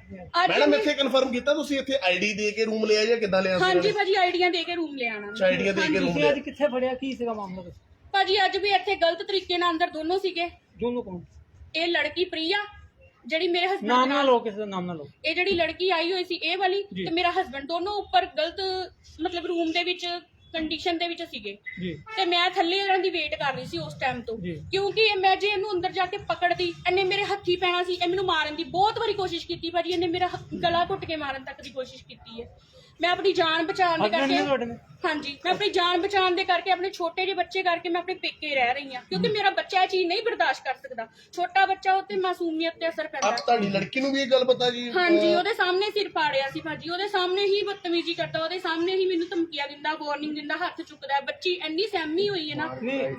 ਮੈਡਮ ਇੱਥੇ ਕਨਫਰਮ ਕੀਤਾ ਤੁਸੀਂ? ਇੱਥੇ ਆਈਡੀ ਦੇ ਕੇ ਰੂਮ ਲਿਆ ਜਾਂ ਕਿੱਦਾਂ ਲਿਆ ਹਾਂਜੀ ਭਾਜੀ ਆਈਡੀਆਂ ਦੇ ਕੇ ਰੂਮ ਲੈ ਆਣਾ ਆਈਡੀਆਂ ਦੇ ਕੇ ਰੂਮ ਤੁਸੀਂ ਅੱਜ ਕਿੱਥੇ ਫੜਿਆ? ਕੀ ਸੀਗਾ ਮਾਮਲਾ ਦੱਸੋ? ਭਾਜੀ ਅੱਜ ਵੀ ਇੱਥੇ ਗਲਤ ਤਰੀਕੇ ਨਾਲ ਅੰਦਰ ਦੋਨੋਂ ਸੀਗੇ। ਦੋਨੋਂ ਕੌਣ? ਇਹ ਲੜਕੀ ਪ੍ਰਿਆ ਜਿਹੜੀ ਮੇਰੇ ਹਸਬੰਦ ਨਾਮ ਨਾ ਲਓ ਕਿਸੇ ਦਾ ਨਾਮ ਨਾ ਲਓ। ਇਹ ਜਿਹੜੀ ਲੜਕੀ ਆਈ ਹੋਈ ਸੀ ਇਹ ਵਾਲੀ ਤੇ ਮੇਰਾ ਹਸਬੰਡ ਦੋਨੋਂ ਉੱਪਰ ਗਲਤ ਮਤਲਬ ਰੂਮ ਦੇ ਵਿੱਚ ਕੰਡੀਸ਼ਨ ਦੇ ਵਿੱਚ ਸੀਗੇ। ਜੀ। ਤੇ ਮੈਂ ਥੱਲੇ ਇਹਨਾਂ ਦੀ ਵੇਟ ਕਰ ਰਹੀ ਸੀ ਉਸ ਟਾਈਮ ਤੋਂ। ਜੀ। ਕਿਉਂਕਿ ਇਹ ਮੈਂ ਜੇ ਇਹਨੂੰ ਅੰਦਰ ਜਾ ਕੇ ਪਕੜਦੀ ਇਹਨੇ ਮੇਰੇ ਹੱਥੀ ਪੈਣਾ ਸੀ ਇਹ ਮੈਨੂੰ ਮਾਰਨ ਦੀ ਬਹੁਤ ਵਾਰੀ ਕੋਸ਼ਿਸ਼ ਕੀਤੀ ਭਾਜੀ ਇਹਨੇ ਮੇਰਾ ਹ- ਗਲਾ ਘੁੱਟ ਕੇ ਮਾਰਨ ਤੱਕ ਦੀ ਕੋਸ਼ਿਸ਼ ਕੀਤੀ ਹੈ। ਮੈਂ ਆਪਣੀ ਜਾਨ ਬਚਾਉਣ ਦੇ Husband ਨੇ ਕਰਕੇ ਨੇ? ਹਾਂਜੀ ਮੈਂ ਆਪਣੀ ਜਾਨ ਬਚਾਉਣ ਦੇ ਕਰਕੇ ਆਪਣੇ ਛੋਟੇ ਜਿਹੇ ਬੱਚੇ ਕਰਕੇ ਮੈਂ ਆਪਣੇ ਪੇਕੇ ਰਹਿ ਰਹੀ ਹਾਂ ਕਿਉਂਕਿ ਮੇਰਾ ਬੱਚਾ ਇਹ ਚੀਜ਼ ਨਹੀਂ ਬਰਦਾਸ਼ਤ ਕਰ ਸਕਦਾ। ਛੋਟਾ ਬੱਚਾ ਉੱਤੇ ਮਾਸੂਮੀਅਤ ਤੇ ਅਸਰ ਪੈਂਦਾ ਆਪ ਤੁਹਾਡੀ ਲੜਕੀ ਨੂੰ ਵੀ ਇਹ ਗੱਲ ਪਤਾ ਜੀ। ਹਾਂਜੀ ਉਹਦੇ ਸਾਹਮਣੇ ਸਿਰ ਪਾੜਿਆ ਸੀ ਭਾਜੀ ਉਹਦੇ ਸਾਹਮਣੇ ਹੀ ਬਦਤਮੀਜ਼ੀ ਕਰਦਾ ਉਹਦੇ ਸਾਹਮਣੇ ਹੀ ਮੈਨੂੰ ਧਮਕੀਆਂ ਦਿੰਦਾ ਵਾਰਨਿੰਗ ਦਿੰਦਾ ਹੱਥ ਚੁੱਕਦਾ ਹੈ। ਬੱਚੀ ਇੰਨੀ ਸਹਿਮੀ ਹੋਈ ਹੈ ਨਾ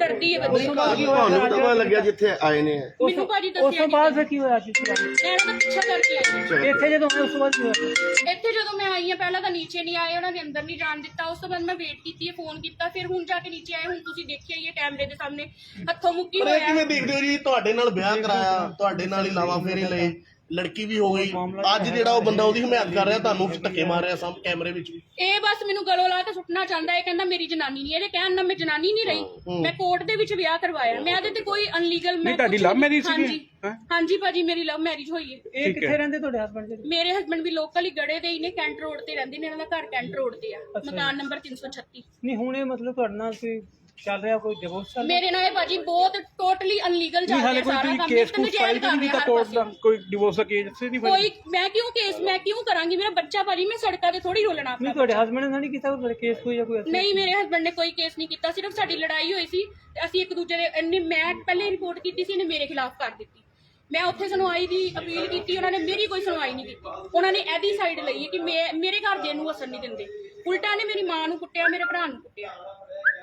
ਡਰਦੀ ਹੈ ਬੱਚੀ। ਤੁਹਾਨੂੰ ਪਤਾ ਲੱਗਿਆ ਜਿੱਥੇ ਆਏ ਨੇ। ਮੈਨੂੰ ਭਾਜੀ ਉਸ ਦੱਸਿਆ ਤੋਂ ਬਾਅਦ ਫਿਰ ਕੀ ਹੋਇਆ ਸੀ? ਤੁਸੀਂ? ਮੈਂ ਇਹਨਾਂ ਦਾ ਪਿੱਛਾ ਕਰਕੇ ਆਈ ਹਾਂ। ਇੱਥੇ ਜਦੋਂ ਹੋਇਆ ਉਸ ਤੋਂ ਬਾਅਦ ਕੀ ਹੋਇਆ? ਇੱਥੇ ਜਦੋਂ ਮੈਂ ਆਈ ਹਾਂ ਪਹਿਲਾਂ ਤਾਂ ਨੀਚੇ ਨਹੀਂ ਆਏ ਉਹਨਾਂ ਨੇ ਅੰਦਰ ਨਹੀਂ ਜਾਣ ਦਿੱਤਾ। ਉਸ ਤੋਂ ਬਾਅਦ ਮੈਂ ਵੇਟ ਕੀਤੀ ਫੋਨ ਕੀਤਾ। ਫਿਰ ਹੁਣ ਜਾ ਕੇ ਨੀਚੇ ਆਏ ਹੁਣ ਤੁਸੀਂ ਦੇਖਿਆ ਹੀ ਹੈ ਕੈਮਰੇ ਦੇ ਸਾਹਮਣੇ। ਹੱਥੋਂ ਮੁੱਕੀ ਪਰ ਇਹ ਹੋਇਆ। ਕਿਵੇਂ ਦੇਖਦੇ ਹੋ ਜੀ? ਤੁਹਾਡੇ ਨਾਲ ਵਿਆਹ ਕਰਾਇਆ ਤੁਹਾਡੇ ਨਾਲ ਹੀ ਲਾਵਾ ਫੇਰੇ ਲਏ। ਲੜਕੀ ਵੀ ਹੋ ਗਈ। ਅੱਜ ਜਿਹੜਾ ਉਹ ਬੰਦਾ ਉਹਦੀ ਹਮਾਇਤ ਕਰ ਰਿਹਾ ਤੁਹਾਨੂੰ ਧੱਕੇ ਮਾਰ ਰਿਹਾ ਸਾਹਮ ਕੈਮਰੇ ਵਿੱਚ। ਇਹ ਬਸ ਮੈਨੂੰ ਗਲੋਂ ਲਾ ਕੇ ਸੁੱਟਣਾ ਚਾਹੁੰਦਾ ਹੈ ਕਹਿੰਦਾ ਮੇਰੀ ਜਨਾਨੀ ਨਹੀਂ ਇਹਦੇ ਕਹਿਣ ਨਾਲ ਮੈਂ ਜਨਾਨੀ ਨਹੀਂ ਰਹੀ। ਮੈਂ ਕੋਰਟ ਦੇ ਵਿੱਚ ਵਿਆਹ ਕਰਵਾਇਆ। ਮੈਂ ਇਹਦੇ ਤੇ ਕੋਈ ਅਨਲੀਗਲ ਮੈਂ ਤੁਹਾਡੀ ਨਹੀਂ- marriage ਸੀਗੀ? ਹਾਂਜੀ। ਭਾਜੀ ਮੇਰੀ ਲਵ ਮੈਰਿਜ ਹੋਈ ਹੈ। ਇਹ ਕਿੱਥੇ ਰਹਿੰਦੇ ਤੁਹਾਡੇ ਹਸਬੰਡ ਜੀ ਮੇਰੇ ਹਸਬੰਡ ਵੀ ਲੋਕਲ ਹੀ ਗੜੇ ਦੇ ਹੀ ਨੇ ਕੈਂਟ ਰੋਡ ਤੇ ਰਹਿੰਦੇ ਨੇ ਇਹਨਾਂ ਦਾ ਘਰ ਕੈਂਟ ਰੋਡ ਤੇ ਆ। ਮਕਾਨ ਨੰਬਰ 336 ਨਹੀਂ ਹੁਣ ਇਹ ਮਤਲਬ ਤੁਹਾਡੇ ਨਾਲ ਕੋਈ ਚੱਲ ਰਿਹਾ ਕੋਈ ਡਿਵੋਰਸ ਚੱਲ ਮੇਰੇ ਨਾਲ ਇਹ ਭਾਜੀ ਬਹੁਤ ਟੋਟਲੀ ਅਨਲੀਗਲ ਚੱਲ ਨਹੀਂ ਰਿਹਾ ਕੋਈ ਸਾਰਾ ਤੁਸੀਂ ਕੰਮ ਕੇਸ ਕੁਸ ਫਾਈਲ ਨਹੀਂ ਹਰ ਕੋਰਟ ਦਾ। ਕੋਈ ਡਿਵੋਰਸ ਦਾ ਕੇਸ ਨਹੀਂ ਫਾਈਲ ਕੋਈ ਮੈਂ ਕਿਉਂ ਕੇਸ ਮੈਂ ਕਿਉਂ ਕਰਾਂਗੀ? ਮੇਰਾ ਬੱਚਾ ਭਾਜੀ ਮੈਂ ਸੜਕਾਂ ਤੇ ਥੋੜੀ ਰੋਲਣਾ ਨਹੀਂ ਆਪਣਾ ਤੁਹਾਡੇ ਹਸਬੰਡ ਨੇ ਤਾਂ ਨਹੀਂ ਕੀਤਾ ਕੋਈ ਕੇਸ ਕੋਈ ਜਾਂ ਕੋਈ ਐਸਾ? ਨਹੀਂ ਮੇਰੇ ਹਸਬੰਡ ਨੇ ਕੋਈ ਕੇਸ ਨਹੀਂ ਕੀਤਾ ਸਿਰਫ ਸਾਡੀ ਲੜਾਈ ਹੋਈ ਸੀ ਤੇ ਅਸੀਂ ਇੱਕ ਦੂਜੇ ਦੇ ਇੰਨੇ ਮੈਂ ਪਹਿਲੇ ਰਿਪੋਰਟ ਕੀਤੀ ਸੀ ਇਹਨੇ ਮੇਰੇ ਖਿਲਾਫ ਕਰ ਦਿੱਤੀ। ਮੈਂ ਉੱਥੇ ਸੁਣਵਾਈ ਦੀ ਅਪੀਲ ਕੀਤੀ ਉਹਨਾਂ ਨੇ ਮੇਰੀ ਕੋਈ ਸੁਣਵਾਈ ਨਹੀਂ ਕੀਤੀ। ਉਹਨਾਂ ਨੇ ਇਹਦੀ ਸਾਈਡ ਲਈ ਹੈ ਕਿ ਮੈਂ ਮੇਰੇ ਘਰ ਦੇ ਨੂੰ ਅਸਰ ਨਹੀਂ ਦਿੰਦੇ। ਉਲਟਾ ਨੇ ਮੇਰੀ ਮਾਂ ਨੂੰ ਕੁੱਟਿਆ ਮੇਰੇ ਭਰਾ ਨੂੰ ਕੁੱਟਿਆ।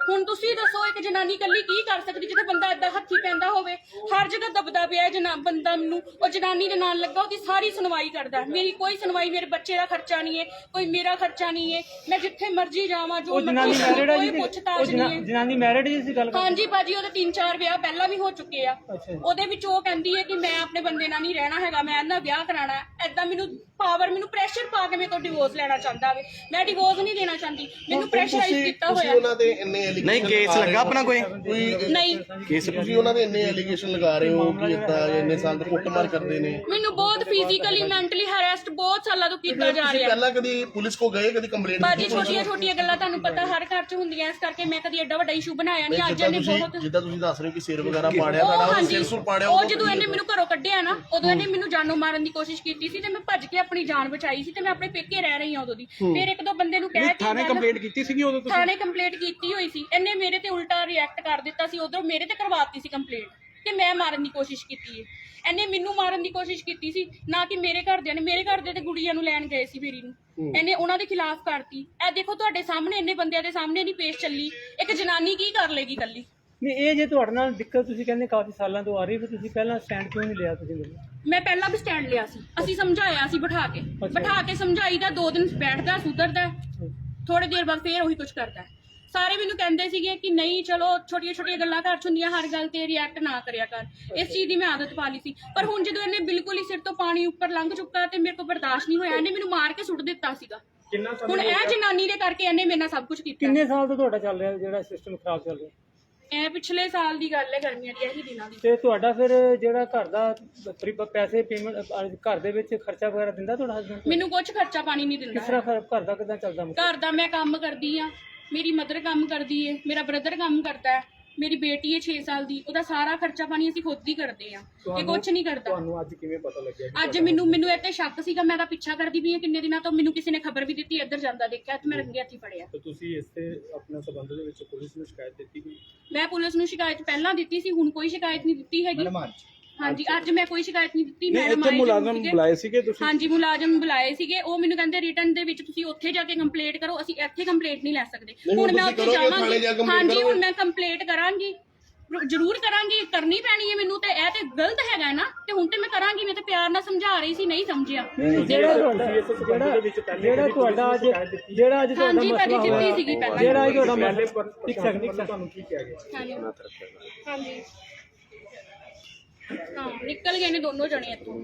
ਹੁਣ ਤੁਸੀਂ ਦੱਸੋ ਇੱਕ ਜਨਾਨੀ ਇਕੱਲੀ ਕੀ ਕਰ ਸਕਦੀ ਜਿੱਥੇ ਬੰਦਾ ਏਦਾਂ ਹੱਥੀ ਪੈਂਦਾ ਹੋਵੇ? ਹਰ ਜਗ੍ਹਾ ਦਬਦਾ ਪਿਆ ਜਨਾ ਬੰਦਾ ਮੈਨੂੰ ਉਹ ਜਨਾਨੀ ਦੇ ਨਾਲ ਲੱਗਾ ਉਹਦੀ ਸਾਰੀ ਸੁਣਵਾਈ ਕਰਦਾ ਮੇਰੀ ਕੋਈ ਸੁਣਵਾਈ ਮੇਰੇ ਬੱਚੇ ਦਾ ਖਰਚਾ ਨਹੀਂ ਹੈ ਕੋਈ ਮੇਰਾ ਖਰਚਾ ਨਹੀਂ ਹੈ ਮੈਂ ਜਿੱਥੇ ਮਰਜ਼ੀ ਜਾਵਾਂ ਜੋ ਉਹ ਜਨਾਨੀ ਕੋਈ ਪੁੱਛਤਾਛ ਨਹੀਂ ਹੈ ਜਨਾਨੀ ਮੈਰਿਡ ਜੀ ਸੀ ਗੱਲ ਹਾਂਜੀ ਭਾਜੀ ਉਹਦੇ ਤਿੰਨ ਚਾਰ ਵਿਆਹ ਪਹਿਲਾਂ ਵੀ ਹੋ ਚੁੱਕੇ ਆ। ਅੱਛਾ ਜੀ। ਉਹਦੇ ਵਿੱਚ ਉਹ ਕਹਿੰਦੀ ਹੈ ਕਿ ਮੈਂ ਆਪਣੇ ਬੰਦੇ ਨਾਲ ਨਹੀਂ ਰਹਿਣਾ ਹੈਗਾ ਮੈਂ ਇਹਦਾ ਵਿਆਹ ਕਰਾਣਾ ਐਦਾਂ ਮੈਨੂੰ ਪਾਵਰ ਮੈਨੂੰ ਪ੍ਰੈਸ਼ਰ ਪਾ ਕੇ ਮੇਰੇ ਤੋਂ ਡਿਵੋਰਸ ਲੈਣਾ ਚਾਹੁੰਦਾ ਵੇ। ਮੈਂ ਡਿਵੋਰਸ ਨਹੀਂ ਦੇਣਾ ਚਾਹੁੰਦੀ। ਮੈਨੂੰ ਪ੍ਰੈਸ਼ਰਾਈਜ਼ ਕੀਤਾ ਤੁਸੀਂ ਹੋਇਆ। ਉਹਨਾਂ ਦੇ ਇੰਨੇ allegation ਨਹੀਂ ਕੇਸ ਲੱਗਾ ਆਪਣਾ ਕੋਈ? ਕੋਈ ਨਹੀਂ। ਕੇਸ ਤੁਸੀਂ ਉਹਨਾਂ ਦੇ ਇੰਨੇ ਐਲੀਗੇਸ਼ਨ ਲਗਾ ਰਹੇ ਹੋ ਕਿ ਇਦਾਂ ਇੰਨੇ ਸਾਲ ਤੋਂ ਕੁੱਟਮਾਰ ਕਰਦੇ ਨੇ। ਮੈਨੂੰ ਬਹੁਤ ਫਿਜ਼ੀਕਲੀ ਮੈਂਟਲੀ ਹੈਰੈਸਟ ਬਹੁਤ ਸਾਲਾਂ ਤੋਂ ਕੀਤਾ ਜਾ ਤੁਸੀਂ ਰਿਹਾ। ਪਹਿਲਾਂ ਕਦੀ ਪੁਲਿਸ ਕੋ ਗਏ ਕਦੀ ਕੰਪਲੇਂਟ ਬਾਜੀ ਛੋਟੀਆਂ ਛੋਟੀਆਂ ਗੱਲਾਂ ਤੁਹਾਨੂੰ ਪਤਾ ਹਰ ਘਰ 'ਚ ਹੁੰਦੀਆਂ ਇਸ ਕਰਕੇ ਮੈਂ ਕਦੀ ਐਡਾ ਵੱਡਾ ਇਸ਼ੂ ਬਣਾਇਆ ਨਹੀਂ। ਅੱਜ ਜਿੱਦਾਂ ਇਹਨੇ ਤੁਸੀਂ ਬਹੁਤ ਜਿੱਦਾਂ ਤੁਸੀਂ ਦੱਸ ਰਹੇ ਹੋ ਕਿ ਸਿਰ ਵਗੈਰਾ ਪਾੜਿਆ ਉਹ ਤੁਹਾਡਾ ਉਹ ਹਾਂਜੀ। ਸਿਰ ਸੁਰ ਪਾੜਿਆ ਉਹ ਜਦੋਂ ਇਹਨੇ ਮੈਨੂੰ ਘਰੋਂ ਕੱਢਿਆ ਨਾ ਉਦੋਂ ਇਹਨੇ ਮੈਨੂੰ ਜਾਨੋਂ ਮਾਰਨ ਦੀ ਕੋਸ਼ਿਸ਼ ਕੀਤੀ ਸੀ ਤੇ ਮੈਂ ਭੱਜ ਕੇ ਆਪਣੀ ਜਾਨ ਬਚਾਈ ਸੀ ਤੇ ਮੈਂ ਆਪਣੇ ਪੇਕੇ ਰਹਿ ਰਹੀ ਹਾਂ ਉਦੋਂ ਦੀ। ਫਿਰ ਇੱਕ ਦੋ ਬੰਦੇ ਨੂੰ ਕਹਿ ਕੇ ਥਾਣੇ ਗੱਲ- ਕੰਪਲੇਂਟ ਕੀਤੀ ਸੀਗੀ ਉਦੋਂ ਤੁਸੀਂ? ਥਾਣੇ ਕੰਪਲੇਂਟ ਕੀਤੀ ਹੋਈ ਸੀ। ਇਹਨੇ ਮੇਰੇ ਤੇ ਉਲਟਾ ਰਿਐਕਟ ਕਰ ਦਿੱਤਾ ਸੀ ਉਧਰੋਂ ਮੇਰੇ ਤੇ ਕਰਵਾਤੀ ਸੀ ਕੰਪਲੇਂਟ ਕਿ ਮੈਂ ਮਾਰਨ ਦੀ ਕੋਸ਼ਿਸ਼ ਕੀਤੀ ਹੈ ਇਹਨੇ ਮੈਨੂੰ ਮਾਰਨ ਦੀ ਕੋਸ਼ਿਸ਼ ਕੀਤੀ ਸੀ ਨਾ ਕਿ ਮੇਰੇ ਘਰਦਿਆਂ ਨੇ। ਮੇਰੇ ਘਰਦੇ ਤੇ ਗੁੜੀਆਂ ਨੂੰ ਲੈਣ ਗਏ ਸੀ ਮੇਰੀ ਨੂੰ। ਇਹਨੇ ਉਹਨਾਂ ਦੇ ਖਿਲਾਫ ਕਰਤੀ। ਇਹ ਦੇਖੋ ਤੁਹਾਡੇ ਸਾਹਮਣੇ ਇੰਨੇ ਬੰਦਿਆਂ ਦੇ ਸਾਹਮਣੇ ਨਹੀਂ ਪੇਸ਼ ਚੱਲੀ। ਇੱਕ ਜਨਾਨੀ ਕੀ ਕਰ ਲੇਗੀ ਕੱਲੀ ਨਹੀਂ ਇਹ ਜੇ ਤੁਹਾਡੇ ਨਾਲ ਦਿੱਕਤ ਤੁਸੀਂ ਕਹਿੰਦੇ ਕਾਫੀ ਸਾਲਾਂ ਤੋਂ ਆ ਰਹੀ ਫਿਰ ਤੁਸੀਂ ਪਹਿਲਾਂ ਸਟੈਂਡ ਕਿਉਂ ਨਹੀਂ ਲਿਆ ਤੁਸੀਂ ਮੇਰੇ ਮੈਂ ਪਹਿਲਾਂ ਵੀ ਸਟੈਂਡ ਲਿਆ ਸੀ। ਅਸੀਂ ਸਮਝਾਇਆ ਸੀ ਬਿਠਾ ਕੇ। ਬਿਠਾ ਕੇ ਸਮਝਾਈਦਾ ਦੋ ਦਿਨ ਬੈਠਦਾ ਸੁਧਰਦਾ ਥੋੜੇ ਦੇਰ ਬਾਅਦ ਫੇਰ ਉਹੀ ਕੁਝ ਕਰਦਾ। ਸਾਰੇ ਮੈਨੂੰ ਕਹਿੰਦੇ ਸੀਗੇ ਕਿ ਨਹੀਂ ਚਲੋ ਛੋਟੀਆਂ ਛੋਟੀਆਂ ਗੱਲਾਂ ਚ ਹੁੰਦੀਆਂ ਹਰ ਗੱਲ ਤੇ ਰਿਐਕਟ ਨਾ ਕਰਿਆ ਕਰ। ਇਸ ਚੀਜ਼ ਦੀ ਮੈਂ ਆਦਤ ਪਾ ਲਈ ਸੀ। ਪਰ ਹੁਣ ਜਦੋਂ ਇਹਨੇ ਬਿਲਕੁਲ ਹੀ ਸਿਰ ਤੋਂ ਪਾਣੀ ਉੱਪਰ ਲੰਘ ਚੁੱਕਾ ਤੇ ਮੇਰੇ ਕੋਲ ਬਰਦਾਸ਼ਤ ਨਹੀਂ ਹੋਇਆ ਇਹਨੇ ਮੈਨੂੰ ਮਾਰ ਕੇ ਸੁੱਟ ਦਿੱਤਾ ਸੀਗਾ। ਹੁਣ ਇਹ ਜਨਾਨੀ ਦੇ ਕਰਕੇ ਇਹਨੇ ਮੇਰੇ ਨਾਲ ਸਭ ਕੁਝ ਕੀਤਾ। ਕਿੰਨੇ ਸਾਲ ਤੋਂ ਤੁਹਾਡਾ ਚੱਲ ਰਿਹਾ ਜਿਹੜਾ ਸਿਸਟਮ ਖਰਾਬ ਚੱਲ ਰਿਹਾ? ਇਹ ਪਿਛਲੇ ਸਾਲ ਦੀ ਗੱਲ ਹੈ ਗਰਮੀਆਂ ਦੀ ਇਹੀ ਦਿਨਾਂ ਦੀ। ਤੇ ਤੁਹਾਡਾ ਫਿਰ ਜਿਹੜਾ ਘਰ ਦਾ ਪਰੀ- ਪੈਸੇ ਪੇਮੈਂਟ ਘਰ ਦੇ ਵਿੱਚ ਖਰਚਾ ਵਗੈਰਾ ਦਿੰਦਾ ਤੁਹਾਡਾ ਹਸਬੰਡ ਮੈਨੂੰ ਕੁਝ ਖਰਚਾ ਪਾਣੀ ਨਹੀਂ ਕਿਸ ਦਿੰਦਾ ਤਰ੍ਹਾਂ ਫਿਰ ਘਰ ਦਾ ਕਿਦਾਂ ਚੱਲਦਾ ਮਤਲਬ? ਘਰ ਦਾ ਮੈਂ ਕੰਮ ਕਰਦੀ ਆ ਮੇਰੀ ਮਦਰ ਕੰਮ ਕਰਦੀ ਏ ਮੇਰਾ ਬ੍ਰਦਰ ਕੰਮ ਕਰਦਾ ਹੈ। ਮੇਰੀ ਬੇਟੀ ਏ 6 ਸਾਲ ਦੀ ਉਹਦਾ ਸਾਰਾ ਖਰਚਾ ਪਾਣੀ ਅਸੀਂ ਖੁਦ ਹੀ ਕਰਦੇ ਆ ਇਹ ਕੁਝ ਨਹੀਂ ਕਰਦਾ। ਤੁਹਾਨੂੰ ਅੱਜ ਕਿਵੇਂ ਪਤਾ ਲੱਗਿਆ ਅੱਜ ਮੈਨੂੰ ਮੈਨੂੰ ਇਹ ਤੇ ਸ਼ੱਕ ਸੀਗਾ ਮੈਂ ਤਾਂ ਪਿੱਛਾ ਕਰਦੀ ਵੀ ਆ ਕਿੰਨੇ ਦਿਨਾਂ ਤੋਂ ਮੈਨੂੰ ਕਿਸੇ ਨੇ ਖਬਰ ਵੀ ਦਿੱਤੀ ਇੱਧਰ ਜਾਂਦਾ ਦੇਖਿਆ ਤੇ ਮੈਂ ਰੰਗੇ ਹੱਥੀ ਫੜਿਆ। ਤੇ ਤੁਸੀਂ ਇਸ ਤੇ ਆਪਣੇ ਸਬੰਧ ਦੇ ਵਿੱਚ ਪੁਲਿਸ ਨੂੰ ਸ਼ਿਕਾਇਤ ਦਿੱਤੀ ਮੈਂ ਪੁਲਿਸ ਨੂੰ ਸ਼ਿਕਾਇਤ ਪਹਿਲਾਂ ਦਿੱਤੀ ਸੀ ਹੁਣ ਕੋਈ ਸ਼ਿਕਾਇਤ ਨਹੀਂ ਦਿੱਤੀ ਹੈਗੀ। ਹਾਂਜੀ ਅੱਜ ਮੈਂ ਕੋਈ ਸ਼ਿਕਾਇਤ ਨਹੀਂ ਦਿੱਤੀ ਮੈਡਮ ਆਏ ਜ਼ਰੂਰ ਸੀਗੇ। ਸੀਗੇ ਤੁਸੀਂ? ਹਾਂਜੀ ਮੁਲਾਜ਼ਮ ਬੁਲਾਏ ਸੀਗੇ। ਉਹ ਮੈਨੂੰ ਕਹਿੰਦੇ ਰਿਟਰਨ ਦੇ ਵਿੱਚ ਤੁਸੀਂ ਉੱਥੇ ਜਾ ਕੇ ਕੰਪਲੇਂਟ ਕਰੋ ਅਸੀਂ ਇੱਥੇ ਕੰਪਲੇਂਟ ਨਹੀਂ ਲੈ ਸਕਦੇ। ਹੁਣ ਮੈਂ ਉੱਥੇ ਜਾਵਾਂਗੀ। ਹਾਂਜੀ ਹੁਣ? ਮੈਂ ਕੰਪਲੇਂਟ ਕਰਾਂਗੀ। ਜ਼ਰੂਰ ਕਰਾਂਗੀ ਕਰਨੀ ਪੈਣੀ ਹੈ ਮੈਨੂੰ ਤੇ ਇਹ ਤੇ ਗਲਤ ਹੈਗਾ ਨਾ ਤੇ ਹੁਣ ਤੇ ਮੈਂ ਕਰਾਂਗੀ ਮੈਂ ਤੇ ਪਿਆਰ ਨਾਲ ਸਮਝਾ ਰਹੀ ਸੀ ਨਹੀਂ ਸਮਝਿਆ। ਜਿਹੜਾ ਤੁਹਾਡਾ ਜਿਹੜਾ ਜਿਹੜਾ ਤੁਹਾਡਾ ਅੱਜ ਜਿਹੜਾ ਅੱਜ ਤੁਹਾਡਾ ਹਾਂਜੀ ਭਾਜੀ ਮਸਲਾ ਦਿੱਤੀ ਹੋਇਆ ਸੀਗੀ ਪਹਿਲਾਂ। ਜਿਹੜਾ ਅੱਜ ਤੁਹਾਡਾ ਮਸਲਾ ਇੱਕ ਸੈਕਿੰਡ ਇੱਕ ਸੈਕਿੰਡ। ਤੁਹਾਨੂੰ ਕੀ ਕਿਹਾ ਗਿਆ? ਹਾਂਜੀ। ਹਾਂਜੀ। ਹਾਂ, ਨਿਕਲ ਗਏ ਨੇ ਦੋਨੋਂ ਜਣੇ ਇੱਥੋਂ।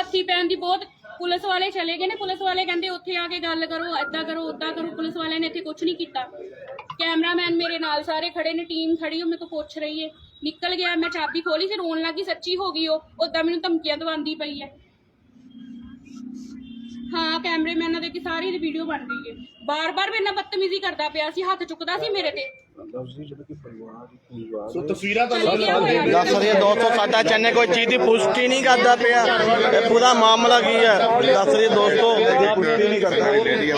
ਹੱਥੀ ਪੈਣ ਦੀ ਬਹੁਤ, ਪੁਲਿਸ ਵਾਲੇ ਚਲੇ ਗਏ ਨੇ, ਪੁਲਿਸ ਵਾਲੇ ਕਹਿੰਦੇ ਉੱਥੇ ਆ ਕੇ ਗੱਲ ਕਰੋ, ਏਦਾਂ ਕਰੋ, ਓਦਾਂ ਕਰੋ, ਪੁਲਿਸ ਵਾਲਿਆਂ ਨੇ ਇੱਥੇ ਕੁਝ ਨਹੀਂ ਕੀਤਾ। ਕੈਮਰਾਮੈਨ ਮੇਰੇ ਨਾਲ ਸਾਰੇ ਖੜੇ ਨੇ, ਟੀਮ ਖੜੀ, ਉਹ ਮੇਰੇ ਤੋਂ ਪੁੱਛ ਰਹੀ ਹੈ। ਨਿਕਲ ਗਿਆ, ਮੈਂ ਚਾਬੀ ਖੋਲੀ ਸੀ ਰੋਣ ਲੱਗੀ, ਸੱਚੀ ਹੋ ਗਈ ਉਹ, ਓਦਾਂ ਮੈਨੂੰ ਧਮਕੀਆਂ ਦਵਾਉਂਦੀ ਪਈ ਹੈ। ਹਾਂ ਕੈਮਰਾਮੈਨਾਂ ਦੇ ਕਿ ਸਾਰੀ ਵੀਡੀਓ ਬਣ ਰਹੀ ਹੈ। ਬਾਰ-ਬਾਰ ਮੇਰੇ ਨਾਲ ਬਦਤਮੀਜ਼ੀ ਕਰਦਾ ਪਿਆ ਸੀ, ਹੱਥ ਚੁੱਕਦਾ ਸੀ ਮੇਰੇ ਤੇ। ਸੋ ਤਸਵੀਰਾਂ ਤੁਹਾਨੂੰ ਦੱਸ ਰਹੇ ਦੋਸਤੋ ਸਾਡਾ ਚੈਨਲ ਕੋਈ ਚੀਜ਼ ਦੀ ਪੁਸ਼ਟੀ ਨਹੀਂ ਕਰਦਾ ਪਿਆ। ਇਹ ਪੂਰਾ ਮਾਮਲਾ ਕੀ ਹੈ? ਦੱਸ ਰਹੇ ਦੋਸਤੋ। ਪੁਸ਼ਟੀ ਨਹੀਂ ਕਰਦਾ ਲੇਡੀ